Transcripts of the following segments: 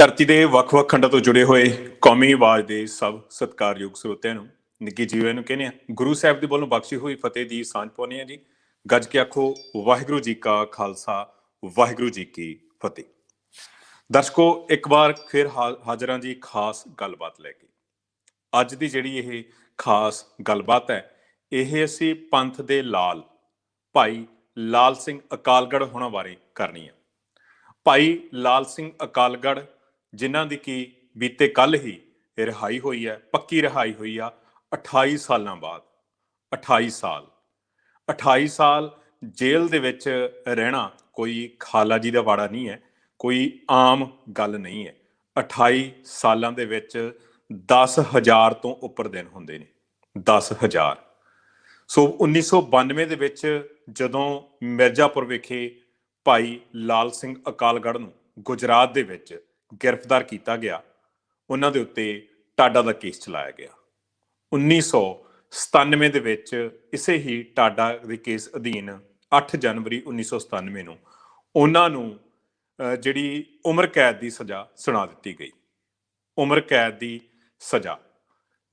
ਧਰਤੀ ਦੇ ਵੱਖ-ਵੱਖ ਖੰਡਾਂ ਤੋਂ ਜੁੜੇ ਹੋਏ ਕੌਮੀ ਆਵਾਜ਼ ਦੇ ਸਭ ਸਤਿਕਾਰਯੋਗ ਸਰੋਤਿਆਂ ਨੂੰ ਨਿੱਕੀ ਜੀਵਨ ਨੂੰ ਕਹਿੰਦੇ ਆ ਗੁਰੂ ਸਾਹਿਬ ਦੇ ਵੱਲੋਂ ਬਖਸ਼ੀ ਹੋਈ ਫਤਿਹ ਦੀ ਸਾਂਝ ਪਾਉਂਦੇ ਆ ਜੀ। ਗੱਜ ਕੇ ਆਖੋ, ਵਾਹਿਗੁਰੂ ਜੀ ਕਾ ਖਾਲਸਾ, ਵਾਹਿਗੁਰੂ ਜੀ ਕੀ ਫਤਿਹ। ਦਰਸ਼ਕੋ, ਇੱਕ ਵਾਰ ਫਿਰ ਹਾ- ਹਾਜ਼ਰਾਂ ਜੀ ਖਾਸ ਗੱਲਬਾਤ ਲੈ ਕੇ। ਅੱਜ ਦੀ ਜਿਹੜੀ ਇਹ ਖਾਸ ਗੱਲਬਾਤ ਹੈ, ਇਹ ਅਸੀਂ ਪੰਥ ਦੇ ਲਾਲ, ਭਾਈ ਲਾਲ ਸਿੰਘ ਅਕਾਲਗੜ੍ਹ ਹੋਣਾ ਬਾਰੇ ਕਰਨੀ ਹੈ। ਭਾਈ ਲਾਲ ਸਿੰਘ ਅਕਾਲਗੜ੍ਹ ਜਿਨ੍ਹਾਂ ਦੀ ਕੀ ਬੀਤੇ ਕੱਲ ਹੀ ਰਿਹਾਈ ਹੋਈ ਹੈ, ਪੱਕੀ ਰਿਹਾਈ ਹੋਈ ਆ 28 ਸਾਲਾਂ ਬਾਅਦ 28 ਸਾਲ। 28 ਸਾਲ ਜੇਲ੍ਹ ਦੇ ਵਿੱਚ ਰਹਿਣਾ ਕੋਈ ਖਾਲਾ ਜੀ ਦਾ ਵਾੜਾ ਨਹੀਂ ਹੈ, ਕੋਈ ਆਮ ਗੱਲ ਨਹੀਂ ਹੈ। 28 ਸਾਲਾਂ ਦੇ ਵਿੱਚ 10000 ਤੋਂ ਉੱਪਰ ਦਿਨ ਹੁੰਦੇ ਨੇ 10000 ਸੋ 1992 ਦੇ ਵਿੱਚ ਜਦੋਂ ਮਿਰਜ਼ਾਪੁਰ ਵਿਖੇ ਭਾਈ ਲਾਲ ਸਿੰਘ ਅਕਾਲਗੜ੍ਹ ਨੂੰ ਗੁਜਰਾਤ ਦੇ ਵਿੱਚ ਗ੍ਰਿਫਤਾਰ ਕੀਤਾ ਗਿਆ, ਉਹਨਾਂ ਦੇ ਉੱਤੇ ਟਾਡਾ ਦਾ ਕੇਸ ਚਲਾਇਆ ਗਿਆ। 1997 ਦੇ ਵਿੱਚ ਇਸੇ ਹੀ ਟਾਡਾ ਦੇ ਕੇਸ ਅਧੀਨ 8 ਜਨਵਰੀ 1997 ਨੂੰ ਉਹਨਾਂ ਨੂੰ ਜਿਹੜੀ ਉਮਰ ਕੈਦ ਦੀ ਸਜ਼ਾ ਸੁਣਾ ਦਿੱਤੀ ਗਈ। ਉਮਰ ਕੈਦ ਦੀ ਸਜ਼ਾ,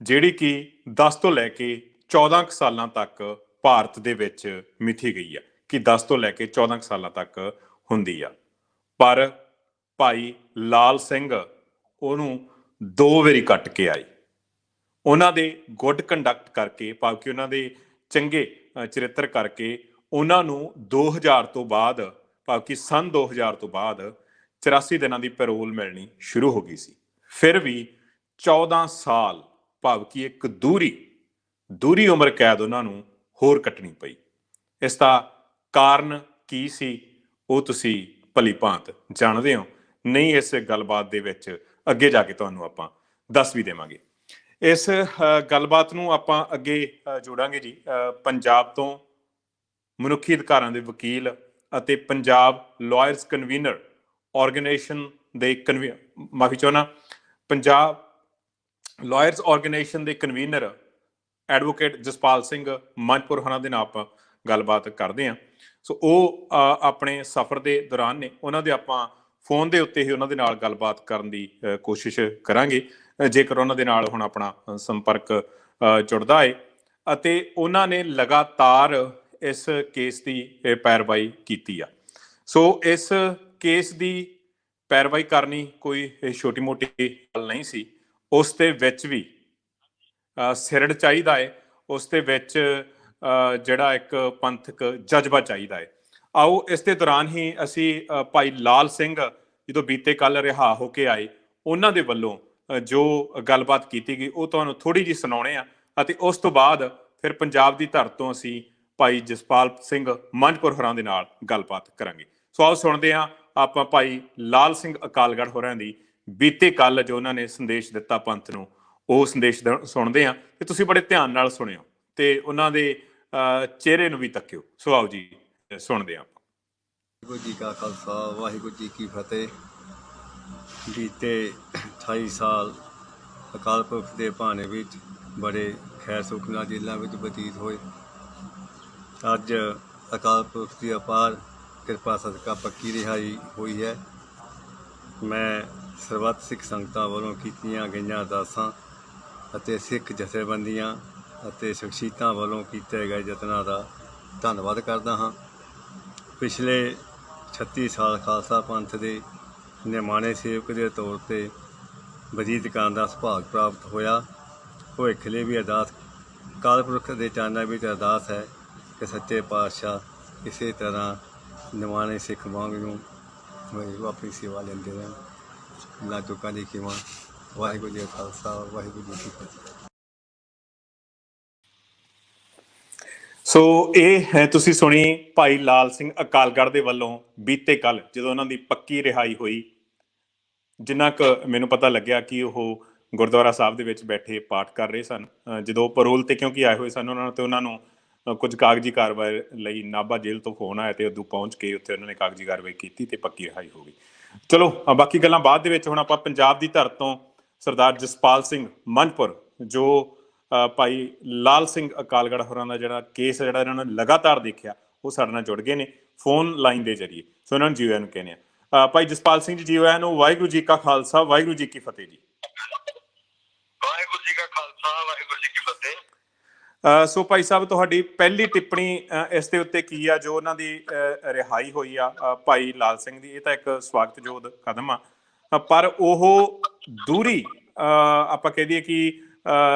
ਜਿਹੜੀ ਕਿ 10 ਤੋਂ ਲੈ ਕੇ 14 ਕੁ ਸਾਲਾਂ ਤੱਕ ਭਾਰਤ ਦੇ ਵਿੱਚ ਮਿਥੀ ਗਈ ਹੈ ਕਿ 10 ਤੋਂ ਲੈ ਕੇ 14 ਕੁ ਸਾਲਾਂ ਤੱਕ ਹੁੰਦੀ ਆ। ਪਰ ਭਾਈ ਲਾਲ ਸਿੰਘ ਉਹਨੂੰ ਦੋ ਵਾਰੀ ਕੱਟ ਕੇ ਆਈ। ਉਹਨਾਂ ਦੇ ਗੁੱਡ ਕੰਡਕਟ ਕਰਕੇ ਭਾਵ ਕਿ ਉਹਨਾਂ ਦੇ ਚੰਗੇ ਚਰਿੱਤਰ ਕਰਕੇ ਉਹਨਾਂ ਨੂੰ 2000 ਤੋਂ ਬਾਅਦ ਭਾਵ ਕਿ ਸਨ 2000 ਤੋਂ ਬਾਅਦ 84 ਦਿਨਾਂ ਦੀ ਪੈਰੋਲ ਮਿਲਣੀ ਸ਼ੁਰੂ ਹੋ ਗਈ ਸੀ। ਫਿਰ ਵੀ 14 ਸਾਲ ਭਾਵ ਕਿ ਇੱਕ ਦੂਰੀ ਦੂਰੀ ਉਮਰ ਕੈਦ ਉਹਨਾਂ ਨੂੰ ਹੋਰ ਕੱਟਣੀ ਪਈ। ਇਸ ਦਾ ਕਾਰਨ ਕੀ ਸੀ, ਉਹ ਤੁਸੀਂ ਭਲੀ ਭਾਂਤ ਜਾਣਦੇ ਹੋ। ਨਹੀਂ ਇਸ ਗੱਲਬਾਤ ਦੇ ਵਿੱਚ ਅੱਗੇ ਜਾ ਕੇ ਤੁਹਾਨੂੰ ਆਪਾਂ ਦੱਸ ਵੀ ਦੇਵਾਂਗੇ। ਇਸ ਗੱਲਬਾਤ ਨੂੰ ਆਪਾਂ ਅੱਗੇ ਜੋੜਾਂਗੇ ਜੀ। ਪੰਜਾਬ ਤੋਂ ਮਨੁੱਖੀ ਅਧਿਕਾਰਾਂ ਦੇ ਵਕੀਲ ਅਤੇ ਪੰਜਾਬ ਲਾਇਰਸ ਕਨਵੀਨਰ ਆਰਗੇਨਾਈਜੇਸ਼ਨ ਦੇ ਮਾਫੀ ਚਾਹਨਾ ਪੰਜਾਬ ਲਾਇਰਸ ਆਰਗੇਨਾਈਜੇਸ਼ਨ ਦੇ ਕਨਵੀਨਰ ਐਡਵੋਕੇਟ ਜਸਪਾਲ ਸਿੰਘ ਮੰਚਪੁਰ ਹਣਾ ਦੇ ਨਾਲ ਆਪਾਂ ਗੱਲਬਾਤ ਕਰਦੇ ਹਾਂ। ਸੋ ਉਹ ਆਪਣੇ ਸਫ਼ਰ ਦੇ ਦੌਰਾਨ ਨੇ, ਉਹਨਾਂ ਦੇ ਆਪਾਂ ਫੋਨ ਦੇ ਉੱਤੇ ਹੀ ਉਹਨਾਂ ਦੇ ਨਾਲ ਗੱਲਬਾਤ ਕਰਨ ਦੀ ਕੋਸ਼ਿਸ਼ ਕਰਾਂਗੇ। ਜੇਕਰ ਉਹਨਾਂ ਦੇ ਨਾਲ ਹੁਣ ਆਪਣਾ ਸੰਪਰਕ ਜੁੜਦਾ ਹੈ ਅਤੇ ਉਹਨਾਂ ਨੇ ਲਗਾਤਾਰ ਇਸ ਕੇਸ ਦੀ ਪੈਰਵਾਈ ਕੀਤੀ ਆ। ਸੋ ਇਸ ਕੇਸ ਦੀ ਪੈਰਵਾਈ ਕਰਨੀ ਕੋਈ ਛੋਟੀ ਮੋਟੀ ਗੱਲ ਨਹੀਂ ਸੀ। ਉਸ ਦੇ ਵਿੱਚ ਵੀ ਸਿਰੜ ਚਾਹੀਦਾ ਹੈ ਉਸ ਦੇ ਵਿੱਚ ਜਿਹੜਾ ਇੱਕ ਪੰਥਕ ਜਜ਼ਬਾ ਚਾਹੀਦਾ ਹੈ ਆਓ ਇਸ ਦੇ ਦੌਰਾਨ ਹੀ ਅਸੀਂ ਭਾਈ ਲਾਲ ਸਿੰਘ ਜਦੋਂ ਬੀਤੇ ਕੱਲ ਰਿਹਾ ਹੋ ਕੇ ਆਏ, ਉਹਨਾਂ ਦੇ ਵੱਲੋਂ ਜੋ ਗੱਲਬਾਤ ਕੀਤੀ ਗਈ, ਉਹ ਤੁਹਾਨੂੰ ਥੋੜੀ ਜੀ ਸੁਣਾਉਣੇ ਆ ਅਤੇ ਉਸ ਤੋਂ ਬਾਅਦ ਫਿਰ ਪੰਜਾਬ ਦੀ ਧਰਤ ਤੋਂ ਅਸੀਂ ਭਾਈ ਜਸਪਾਲ ਸਿੰਘ ਮੰਝਪੁਰ ਹੋਰਾਂ ਦੇ ਨਾਲ ਗੱਲਬਾਤ ਕਰਾਂਗੇ। ਸੋ ਆਓ ਸੁਣਦੇ ਹਾਂ ਆਪਾਂ ਭਾਈ ਲਾਲ ਸਿੰਘ ਅਕਾਲਗੜ੍ਹ ਹੋਰਾਂ ਦੀ ਬੀਤੇ ਕੱਲ ਜੋ ਉਹਨਾਂ ਨੇ ਸੰਦੇਸ਼ ਦਿੱਤਾ ਪੰਥ ਨੂੰ, ਉਹ ਸੰਦੇਸ਼ ਦ- ਸੁਣਦੇ ਹਾਂ ਤੇ ਤੁਸੀਂ ਬੜੇ ਧਿਆਨ ਨਾਲ ਸੁਣਿਓ ਤੇ ਉਹਨਾਂ ਦੇ ਚਿਹਰੇ ਨੂੰ ਵੀ ਤੱਕਿਓ। ਸੋ ਆਓ ਜੀ। ਸੁਣਦੇ ਹਾਂ ਆਪਾਂ। ਵਾਹਿਗੁਰੂ ਜੀ ਕਾ ਖਾਲਸਾ, ਵਾਹਿਗੁਰੂ ਜੀ ਕੀ ਫਤਿਹ। ਬੀਤੇ 28 ਸਾਲ ਅਕਾਲ ਪੁਰਖ ਦੇ ਭਾਣੇ ਵਿੱਚ ਬੜੇ ਖੈਰ ਸੁਖ ਨਾਲ ਜੇਲ੍ਹਾਂ ਵਿੱਚ ਬਤੀਤ ਹੋਏ। ਅੱਜ ਅਕਾਲ ਪੁਰਖ ਦੀ ਅਪਾਰ ਕਿਰਪਾ ਸਦਕਾ ਪੱਕੀ ਰਿਹਾਈ ਹੋਈ ਹੈ। ਮੈਂ ਸਰਬੱਤ ਸਿੱਖ ਸੰਗਤਾਂ ਵੱਲੋਂ ਕੀਤੀਆਂ ਗਈਆਂ ਅਰਦਾਸਾਂ ਅਤੇ ਸਿੱਖ ਜਥੇਬੰਦੀਆਂ ਅਤੇ ਸ਼ਖਸੀਅਤਾਂ ਵੱਲੋਂ ਕੀਤੇ ਗਏ ਯਤਨਾਂ ਦਾ ਧੰਨਵਾਦ ਕਰਦਾ ਹਾਂ। ਪਿਛਲੇ 36 ਸਾਲ ਖਾਲਸਾ ਪੰਥ ਦੇ ਨਿਮਾਣੇ ਸੇਵਕ ਦੇ ਤੌਰ ਤੇ ਵਜੀਦ ਖਾਨ ਦਾ ਸੁਭਾਗ ਪ੍ਰਾਪਤ ਹੋਇਆ। ਭਵਿੱਖ ਲਈ ਵੀ ਅਰਦਾਸ ਕਾਲਪੁਰਖ ਦੇ ਚਾਨਣਾ ਵਿੱਚ ਅਰਦਾਸ ਹੈ ਕਿ ਸੱਚੇ ਪਾਤਸ਼ਾਹ ਇਸੇ ਤਰ੍ਹਾਂ ਨਿਮਾਣੇ ਸਿੱਖ ਵਾਂਗ ਨੂੰ ਆਪਣੀ ਸੇਵਾ ਲੈਂਦੇ ਰਹਿਣ। ਨਾ ਚੁੱਕਾਂ ਦੀ ਖਿਮਾ, ਵਾਹਿਗੁਰੂ ਜੀ ਖਾਲਸਾ, ਵਾਹਿਗੁਰੂ ਜੀ ਕੀ ਫਤਿਹ। ਸੋ ਇਹ ਹੈ ਤੁਸੀਂ ਸੁਣੀ ਭਾਈ ਲਾਲ ਸਿੰਘ ਅਕਾਲਗੜ੍ਹ ਦੇ ਵੱਲੋਂ ਬੀਤੇ ਕੱਲ ਜਦੋਂ ਉਹਨਾਂ ਦੀ ਪੱਕੀ ਰਿਹਾਈ ਹੋਈ, ਜਿੰਨਾ ਕੁ ਮੈਨੂੰ ਪਤਾ ਲੱਗਿਆ ਕਿ ਉਹ ਗੁਰਦੁਆਰਾ ਸਾਹਿਬ ਦੇ ਵਿੱਚ ਬੈਠੇ ਪਾਠ ਕਰ ਰਹੇ ਸਨ। ਜਦੋਂ ਪਰੋਲ ਤੇ ਕਿਉਂਕਿ ਆਏ ਹੋਏ ਸਨ ਉਹਨਾਂ ਤੇ ਉਹਨਾਂ ਨੂੰ ਕੁਝ ਕਾਗਜ਼ੀ ਕਾਰਵਾਈ ਲਈ ਨਾਭਾ ਜੇਲ੍ਹ ਤੋਂ ਫੋਨ ਆਇਆ ਤੇ ਉਦੋਂ ਪਹੁੰਚ ਕੇ ਉੱਥੇ ਉਹਨਾਂ ਨੇ ਕਾਗਜ਼ੀ ਕਾਰਵਾਈ ਕੀਤੀ ਤੇ ਪੱਕੀ ਰਿਹਾਈ ਹੋ ਗਈ। ਚਲੋ ਬਾਕੀ ਗੱਲਾਂ ਬਾਅਦ ਦੇ ਵਿੱਚ ਹੁਣ ਆਪਾਂ ਪੰਜਾਬ ਦੀ ਧਰਤ ਤੋਂ ਸਰਦਾਰ ਜਸਪਾਲ ਸਿੰਘ ਮੰਝਪੁਰ ਜੋ ਭਾਈ ਲਾਲ ਸਿੰਘ ਅਕਾਲਗੜ੍ਹ ਹੋਰਾਂ ਦਾ ਜਿਹੜਾ ਕੇਸ ਜਿਹੜਾ ਇਹਨਾਂ ਨੇ ਲਗਾਤਾਰ ਦੇਖਿਆ ਉਹ ਸਾਡੇ ਨਾਲ ਜੁੜ ਗਏ ਨੇ ਫੋਨ ਲਾਈਨ ਦੇ ਜ਼ਰੀਏ। ਸੋ ਇਹਨਾਂ ਨੂੰ ਜੀਓ ਨੂੰ ਕਹਿੰਦੇ ਆ। ਭਾਈ ਜਸਪਾਲ ਸਿੰਘ ਜੀ ਜੀ ਆਇਆਂ ਨੂੰ ਵਾਹਿਗੁਰੂ ਜੀ ਕਾ ਖਾਲਸਾ ਵਾਹਿਗੁਰੂ ਜੀ ਕੀ ਫਤਿਹ ਜੀ। ਵਾਹਿਗੁਰੂ ਜੀ ਕਾ ਖਾਲਸਾ ਵਾਹਿਗੁਰੂ ਜੀ ਕੀ ਫਤਿਹ। ਸੋ ਭਾਈ ਸਾਹਿਬ ਤੁਹਾਡੀ ਪਹਿਲੀ ਟਿੱਪਣੀ ਇਸ ਦੇ ਉੱਤੇ ਕੀ ਆ? ਜੋ ਉਹਨਾਂ ਦੀ ਰਿਹਾਈ ਹੋਈ ਆ ਭਾਈ ਲਾਲ ਸਿੰਘ ਦੀ ਇਹ ਤਾਂ ਇੱਕ ਸਵਾਗਤਯੋਗ ਕਦਮ ਆ। ਪਰ ਉਹ ਦੂਰੀ ਆਪਾਂ ਕਹਿ ਦਈਏ ਕਿ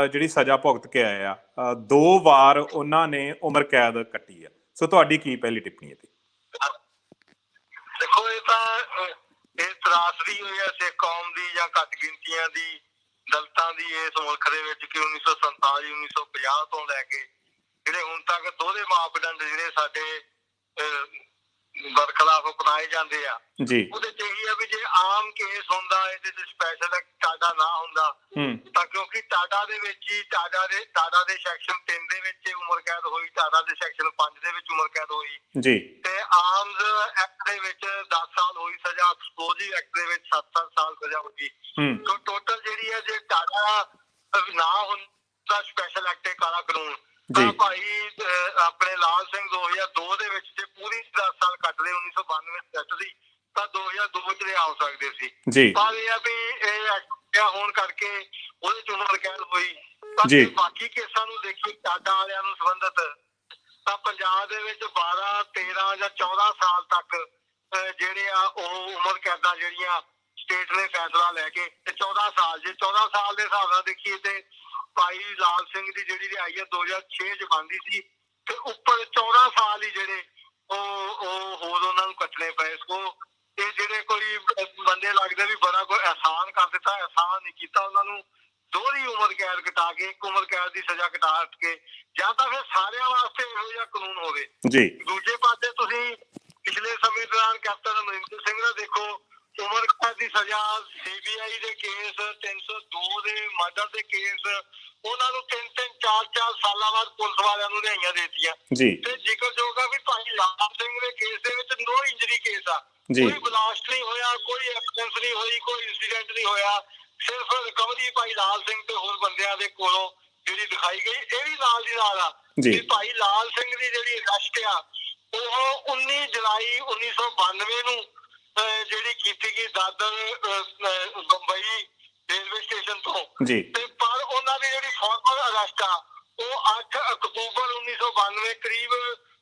ਜਿਹੜੀ ਸਜ਼ਾ ਭੁਗਤ ਕੇ ਆਏ ਆ ਦੋ ਵਾਰ ਉਹਨਾਂ ਨੇ ਉਮਰ ਕੈਦ ਕੱਟੀ ਆ। ਸੋ ਤੁਹਾਡੀ ਕੀ ਪਹਿਲੀ ਟਿੱਪਣੀ ਹੈ ਤੇ ਦੇਖੋ, ਇਹ ਤਾਂ ਇਹ ਤਰਾਸਦੀ ਹੋਈ ਹੈ ਸਿੱਖ ਕੌਮ ਦੀ ਜਾਂ ਘੱਟ ਗਿਣਤੀਆਂ ਦੀ, ਦਲਤਾਂ ਦੀ ਇਸ ਮੁਲਕ ਦੇ ਵਿੱਚ ਕਿ 1947 1950 ਤੋਂ ਲੈ ਕੇ ਜਿਹੜੇ ਹੁਣ ਤੱਕ ਦੋਹਰੇ ਮਾਪਦੰਡ ਜਿਹੜੇ ਸਾਡੇ ਬਰਖਲਾਫ ਅਪਣਾਏ ਜਾਂਦੇ ਆ। ਜੀ। ਉਹਦੇ ਚ ਇਹੀ ਆ ਵੀ ਜੇ ਆਮ ਕੇਸ ਹੁੰਦਾ ਇਹਦੇ ਤੇ ਸਪੈਸ਼ਲ ਟਾਡਾ ਨਾ ਹੁੰਦਾ ਹੂੰ। ਤਾਂ ਕਿਉਂਕਿ ਟਾਡਾ ਦੇ ਵਿੱਚ ਹੀ ਟਾਡਾ ਦੇ ਟਾਡਾ ਦੇ ਸੈਕਸ਼ਨ 3 ਦੇ ਵਿੱਚ ਉਮਰ ਕੈਦ ਹੋਈ ਟਾਡਾ ਦੇ ਸੈਕਸ਼ਨ 5 ਦੇ ਵਿੱਚ ਉਮਰ ਕੈਦ ਹੋਈ। ਜੀ। ਤੇ ਆਰਮਜ਼ ਐਕਟ ਦੇ ਵਿੱਚ 10 ਸਾਲ ਹੋਈ ਸਜ਼ਾ ਐਕਸਪਲੋਜ਼ਿਵ ਐਕਟ ਦੇ ਵਿੱਚ 7-7 ਸਾਲ ਸਜ਼ਾ ਹੋਈ ਹੂੰ। ਸੋ ਟੋਟਲ ਜਿਹੜੀ ਹੈ ਜੇ ਟਾਡਾ ਨਾ ਹੁੰਦਾ ਸਪੈਸ਼ਲ ਐਕਟ ਹੈ ਕਾਲਾ ਕਾਨੂੰਨ ਜੀ। ਭਾਈ ਆਪਣੇ ਲਾਲ ਸਿੰਘ 2002 ਦੇ ਵਿੱਚ ਜੇ ਪੂਰੀ 10 ਸਾਲ ਕੱਟ ਲਏ 1992 ਵਿੱਚ ਸੈੱਟ ਸੀ ਤਾਂ 2002 ਚ ਹੋ ਸਕਦੇ ਸੀ ਜੀ ਪਰ ਇਹ ਆ ਵੀ ਇਹ ਐਕਟ ਹੋਣ ਕਰਕੇ ਉਹਦੇ ਚ ਉਮਰ ਕੈਦ ਹੋਈ ਜੀ। ਬਾਕੀ ਕੇਸਾਂ ਨੂੰ ਦੇਖੀ ਟਾਡਾ ਵਾਲਿਆਂ ਨੂੰ ਸੰਬੰਧਤ ਤਾਂ ਪੰਜਾਬ ਦੇ ਵਿੱਚ 12 13 ਜਾਂ 14 ਸਾਲ ਤੱਕ ਜਿਹੜੇ ਆ ਉਹ ਉਮਰ ਕੈਦਾਂ ਜਿਹੜੀਆਂ ਸਟੇਟ ਨੇ ਫੈਸਲਾ ਲੈ ਕੇ ਤੇ 14 ਸਾਲ ਜੇ 14 ਸਾਲ ਦੇ ਹਿਸਾਬ ਨਾਲ ਦੇਖੀਏ ਤੇ ਭਾਈ ਲਾਲ ਸਿੰਘ ਦੀ ਜਿਹੜੀ ਰਿਹਾਈ ਹੈ 2006 ਚ ਬੰਦੀ ਸੀ ਤੇ ਉੱਪਰ 14 ਸਾਲ ਹੀ ਜਿਹੜੇ ਉਹ ਉਹ ਹੋਰ ਉਹਨਾਂ ਨੂੰ ਕੱਟਣੇ ਪਏ ਸੋ। ਇਹ ਜਿਹੜੇ ਕੋਈ ਬੰਦੇ ਲੱਗਦੇ ਵੀ ਬੜਾ ਕੋਈ ਅਹਿਸਾਨ ਕਰ ਦਿੱਤਾ ਅਹਿਸਾਨ ਨਹੀਂ ਕੀਤਾ ਉਹਨਾਂ ਨੂੰ। ਦੋਹਰੀ ਉਮਰ ਕੈਦ ਕਟਾ ਕੇ ਇੱਕ ਉਮਰ ਕੈਦ ਦੀ ਸਜ਼ਾ ਕਟਾ ਕੇ ਜਾਂ ਤਾਂ ਫਿਰ ਸਾਰਿਆਂ ਵਾਸਤੇ ਇਹੋ ਜਿਹਾ ਕਾਨੂੰਨ ਹੋਵੇ। ਜੀ। ਦੂਜੇ ਪਾਸੇ ਤੁਸੀਂ ਪਿਛਲੇ ਸਮੇਂ ਦੌਰਾਨ ਕੈਪਟਨ ਅਮਰਿੰਦਰ ਸਿੰਘ ਦਾ ਦੇਖੋ ਉਮਰ ਕੈਦ ਦੀ ਸਜ਼ਾ ਸੀਬੀਆਈ ਦੇ ਕੇਸ 302 ਦੇ ਮਰਡਰ ਦੇ ਕੇਸ ਉਹਨਾਂ ਨੂੰ ਤਿੰਨ ਤਿੰਨ ਚਾਰ ਚਾਰ ਸਾਲਾਂ ਬਾਅਦ ਪੁਲਿਸ ਵਾਲਿਆਂ ਨੂੰ ਰਿਹਾਈਆਂ ਦੇਤੀਆਂ। ਜੀ। ਤੇ ਜ਼ਿਕਰਯੋਗ ਆ ਵੀ ਭਾਈ ਲਾਲ ਸਿੰਘ ਦੇ ਕੇਸ ਦੇ ਵਿੱਚ ਨੋ ਇੰਜਰੀ ਕੇਸ ਆ। ਕੋਈ ਬਲਾਸਟ ਨਹੀਂ ਹੋਇਆ ਕੋਈ ਐਕਸੀਡੈਂਟ ਨਹੀਂ ਹੋਈ ਕੋਈ ਇਨਸੀਡੈਂਟ ਨਹੀਂ ਹੋਇਆ। ਸਿਰਫ ਰਿਕਵਰੀ ਭਾਈ ਲਾਲ ਸਿੰਘ ਤੇ ਹੋਰ ਬੰਦਿਆਂ ਦੇ ਕੋਲੋਂ ਜਿਹੜੀ ਦਿਖਾਈ ਗਈ ਇਹ ਵੀ ਨਾਲ ਦੀ ਨਾਲ ਆ। ਜੀ। ਭਾਈ ਲਾਲ ਸਿੰਘ ਦੀ ਜਿਹੜੀ ਅਰੈਸਟ ਆ ਉਹ 19 ਜੁਲਾਈ 1992 ਨੂੰ ਜਿਹੜੀ ਕੀਤੀ ਗਈ ਦਾਦਰ ਬੰਬਈ ਰੇਲਵੇ ਸਟੇਸ਼ਨ ਤੋਂ। ਜੀ। ਤੇ ਪਰ ਉਹਨਾਂ ਦੀ ਜਿਹੜੀ ਫਾਰਮਲ ਅਰੈਸਟ ਆ ਉਹ 8 ਅਕਤੂਬਰ 1992 ਕਰੀਬ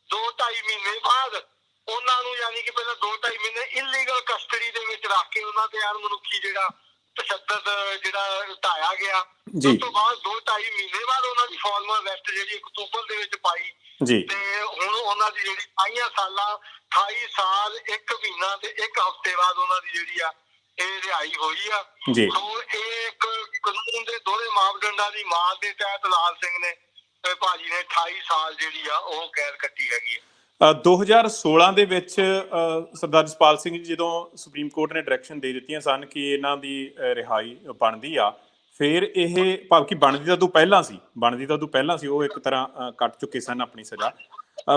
2.5 ਮਹੀਨੇ ਬਾਅਦ ਉਹਨਾਂ ਨੂੰ ਯਾਨੀ ਕਿ ਪਹਿਲਾਂ 2.5 ਮਹੀਨੇ ਇਲੀਗਲ ਕਸਟਡੀ ਦੇ ਵਿੱਚ ਰੱਖ ਕੇ ਉਹਨਾਂ ਤੇ ਅਣਮਨੁੱਖੀ ਜਿਹੜਾ ਤਸ਼ੱਦਦ ਜਿਹੜਾ ਢਾਇਆ ਗਿਆ। ਉਸ ਤੋਂ ਬਾਅਦ 2.5 ਮਹੀਨੇ ਬਾਅਦ ਉਹਨਾਂ ਦੀ ਫਾਰਮਲ ਅਰੈਸਟ ਜਿਹੜੀ ਅਕਤੂਬਰ ਦੇ ਵਿੱਚ ਪਾਈ ਜੀ। ਤੇ ਹੁਣ ਉਹਨਾਂ ਦੀ ਜਿਹੜੀ 28 ਸਾਲਾਂ 28 ਸਾਲ 1 ਮਹੀਨਾ ਤੇ 1 ਹਫ਼ਤੇ ਬਾਅਦ ਉਹਨਾਂ ਦੀ ਜਿਹੜੀ ਆ ਇਹ ਰਿਹਾਈ ਹੋਈ ਆ। ਜੀ। ਸੋ ਇਹ ਇੱਕ ਕਾਨੂੰਨ ਦੇ ਦੋਹਰੇ ਮਾਪਦੰਡਾਂ ਦੀ ਮਾਰ ਦੇ ਤਹਿਤ ਲਾਲ ਸਿੰਘ ਨੇ ਤੇ ਭਾਜੀ ਨੇ 28 ਸਾਲ ਜਿਹੜੀ ਆ ਉਹ ਕੈਦ ਕੱਟੀ ਹੈਗੀ ਆ। ਅ, 2016 ਦੇ ਵਿੱਚ ਅ, ਸਰਦਾਰ ਜਸਪਾਲ ਸਿੰਘ ਜੀ ਜਦੋਂ ਸੁਪਰੀਮ ਕੋਰਟ ਨੇ ਡਾਇਰੈਕਸ਼ਨ ਦੇ ਦਿੱਤੀਆਂ ਸਨ ਕਿ ਇਹਨਾਂ ਦੀ ਅ, ਰਿਹਾਈ ਬਣਦੀ ਆ ਫਿਰ ਇਹ ਭਾਵ ਕਿ ਬਣਦੀ ਤਾਂ ਤੋਂ ਪਹਿਲਾਂ ਸੀ ਬਣਦੀ ਤਾਂ ਤੋਂ ਪਹਿਲਾਂ ਸੀ ਉਹ ਇੱਕ ਤਰ੍ਹਾਂ ਕੱਟ ਚੁੱਕੇ ਸਨ ਆਪਣੀ ਸਜ਼ਾ।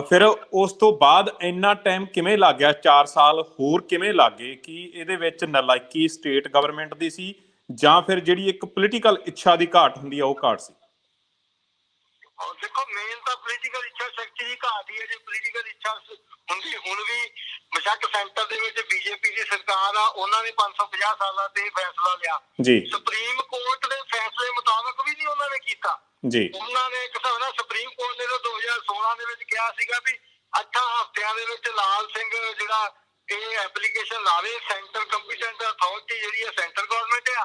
ਫਿਰ ਉਸ ਤੋਂ ਬਾਅਦ ਇੰਨਾ ਟਾਈਮ ਕਿਵੇਂ ਲੱਗ ਗਿਆ 4 ਸਾਲ ਹੋਰ ਕਿਵੇਂ ਲੱਗੇ ਕਿ ਇਹਦੇ ਵਿੱਚ ਨਲਾਇਕੀ ਸਟੇਟ ਗਵਰਨਮੈਂਟ ਦੀ ਸੀ ਜਾਂ ਫਿਰ ਜਿਹੜੀ ਇੱਕ ਪੋਲੀਟੀਕਲ ਇੱਛਾ ਦੀ ਘਾਟ ਹੁੰਦੀ ਆ ਉਹ ਘਾਟ ਸੀ? ਦੇਖੋ ਮੇਨ ਤਾਂ ਪੋਲੀਟੀਕਲ ਇੱਛਾ ਸ਼ਕਤੀ ਦੀ ਘਾਟ ਹੀ ਹੈ ਜੇ ਪੋਲੀਟੀਕਲ ਇੱਛਾ ਹੁੰਦੀ ਹੁਣ ਵੀ ਬੇਸ਼ੱਕ ਸੈਂਟਰ ਦੇ ਵਿੱਚ ਬੀਜੇਪੀ ਦੀ ਸਰਕਾਰ ਆ ਉਹਨਾਂ ਨੇ 550 ਸਾਲਾਂ ਤੇ ਫੈਸਲਾ ਲਿਆ। ਜੀ। ਸੁਪਰੀਮ ਕੋਰਟ ਦੇ ਮੁਤਾਬਕ ਵੀ ਨਹੀਂ ਉਹਨਾਂ ਨੇ ਕੀਤਾ। ਜੀ। ਉਹਨਾਂ ਨੇ ਇੱਕ ਹਿਸਾਬ ਨਾਲ ਸੁਪਰੀਮ ਕੋਰਟ ਨੇ ਤਾਂ 2016 ਦੇ ਵਿੱਚ ਕਿਹਾ ਸੀਗਾ ਵੀ 8 ਹਫ਼ਤਿਆਂ ਦੇ ਵਿੱਚ ਲਾਲ ਸਿੰਘ ਜਿਹੜਾ ਇਹ ਐਪਲੀਕੇਸ਼ਨ ਲਾਵੇ ਸੈਂਟਰ ਕੰਪੀਟੈਂਟ ਅਥਾਰਟੀ ਜਿਹੜੀ ਹੈ ਸੈਂਟਰ ਗਵਰਨਮੈਂਟ ਆ।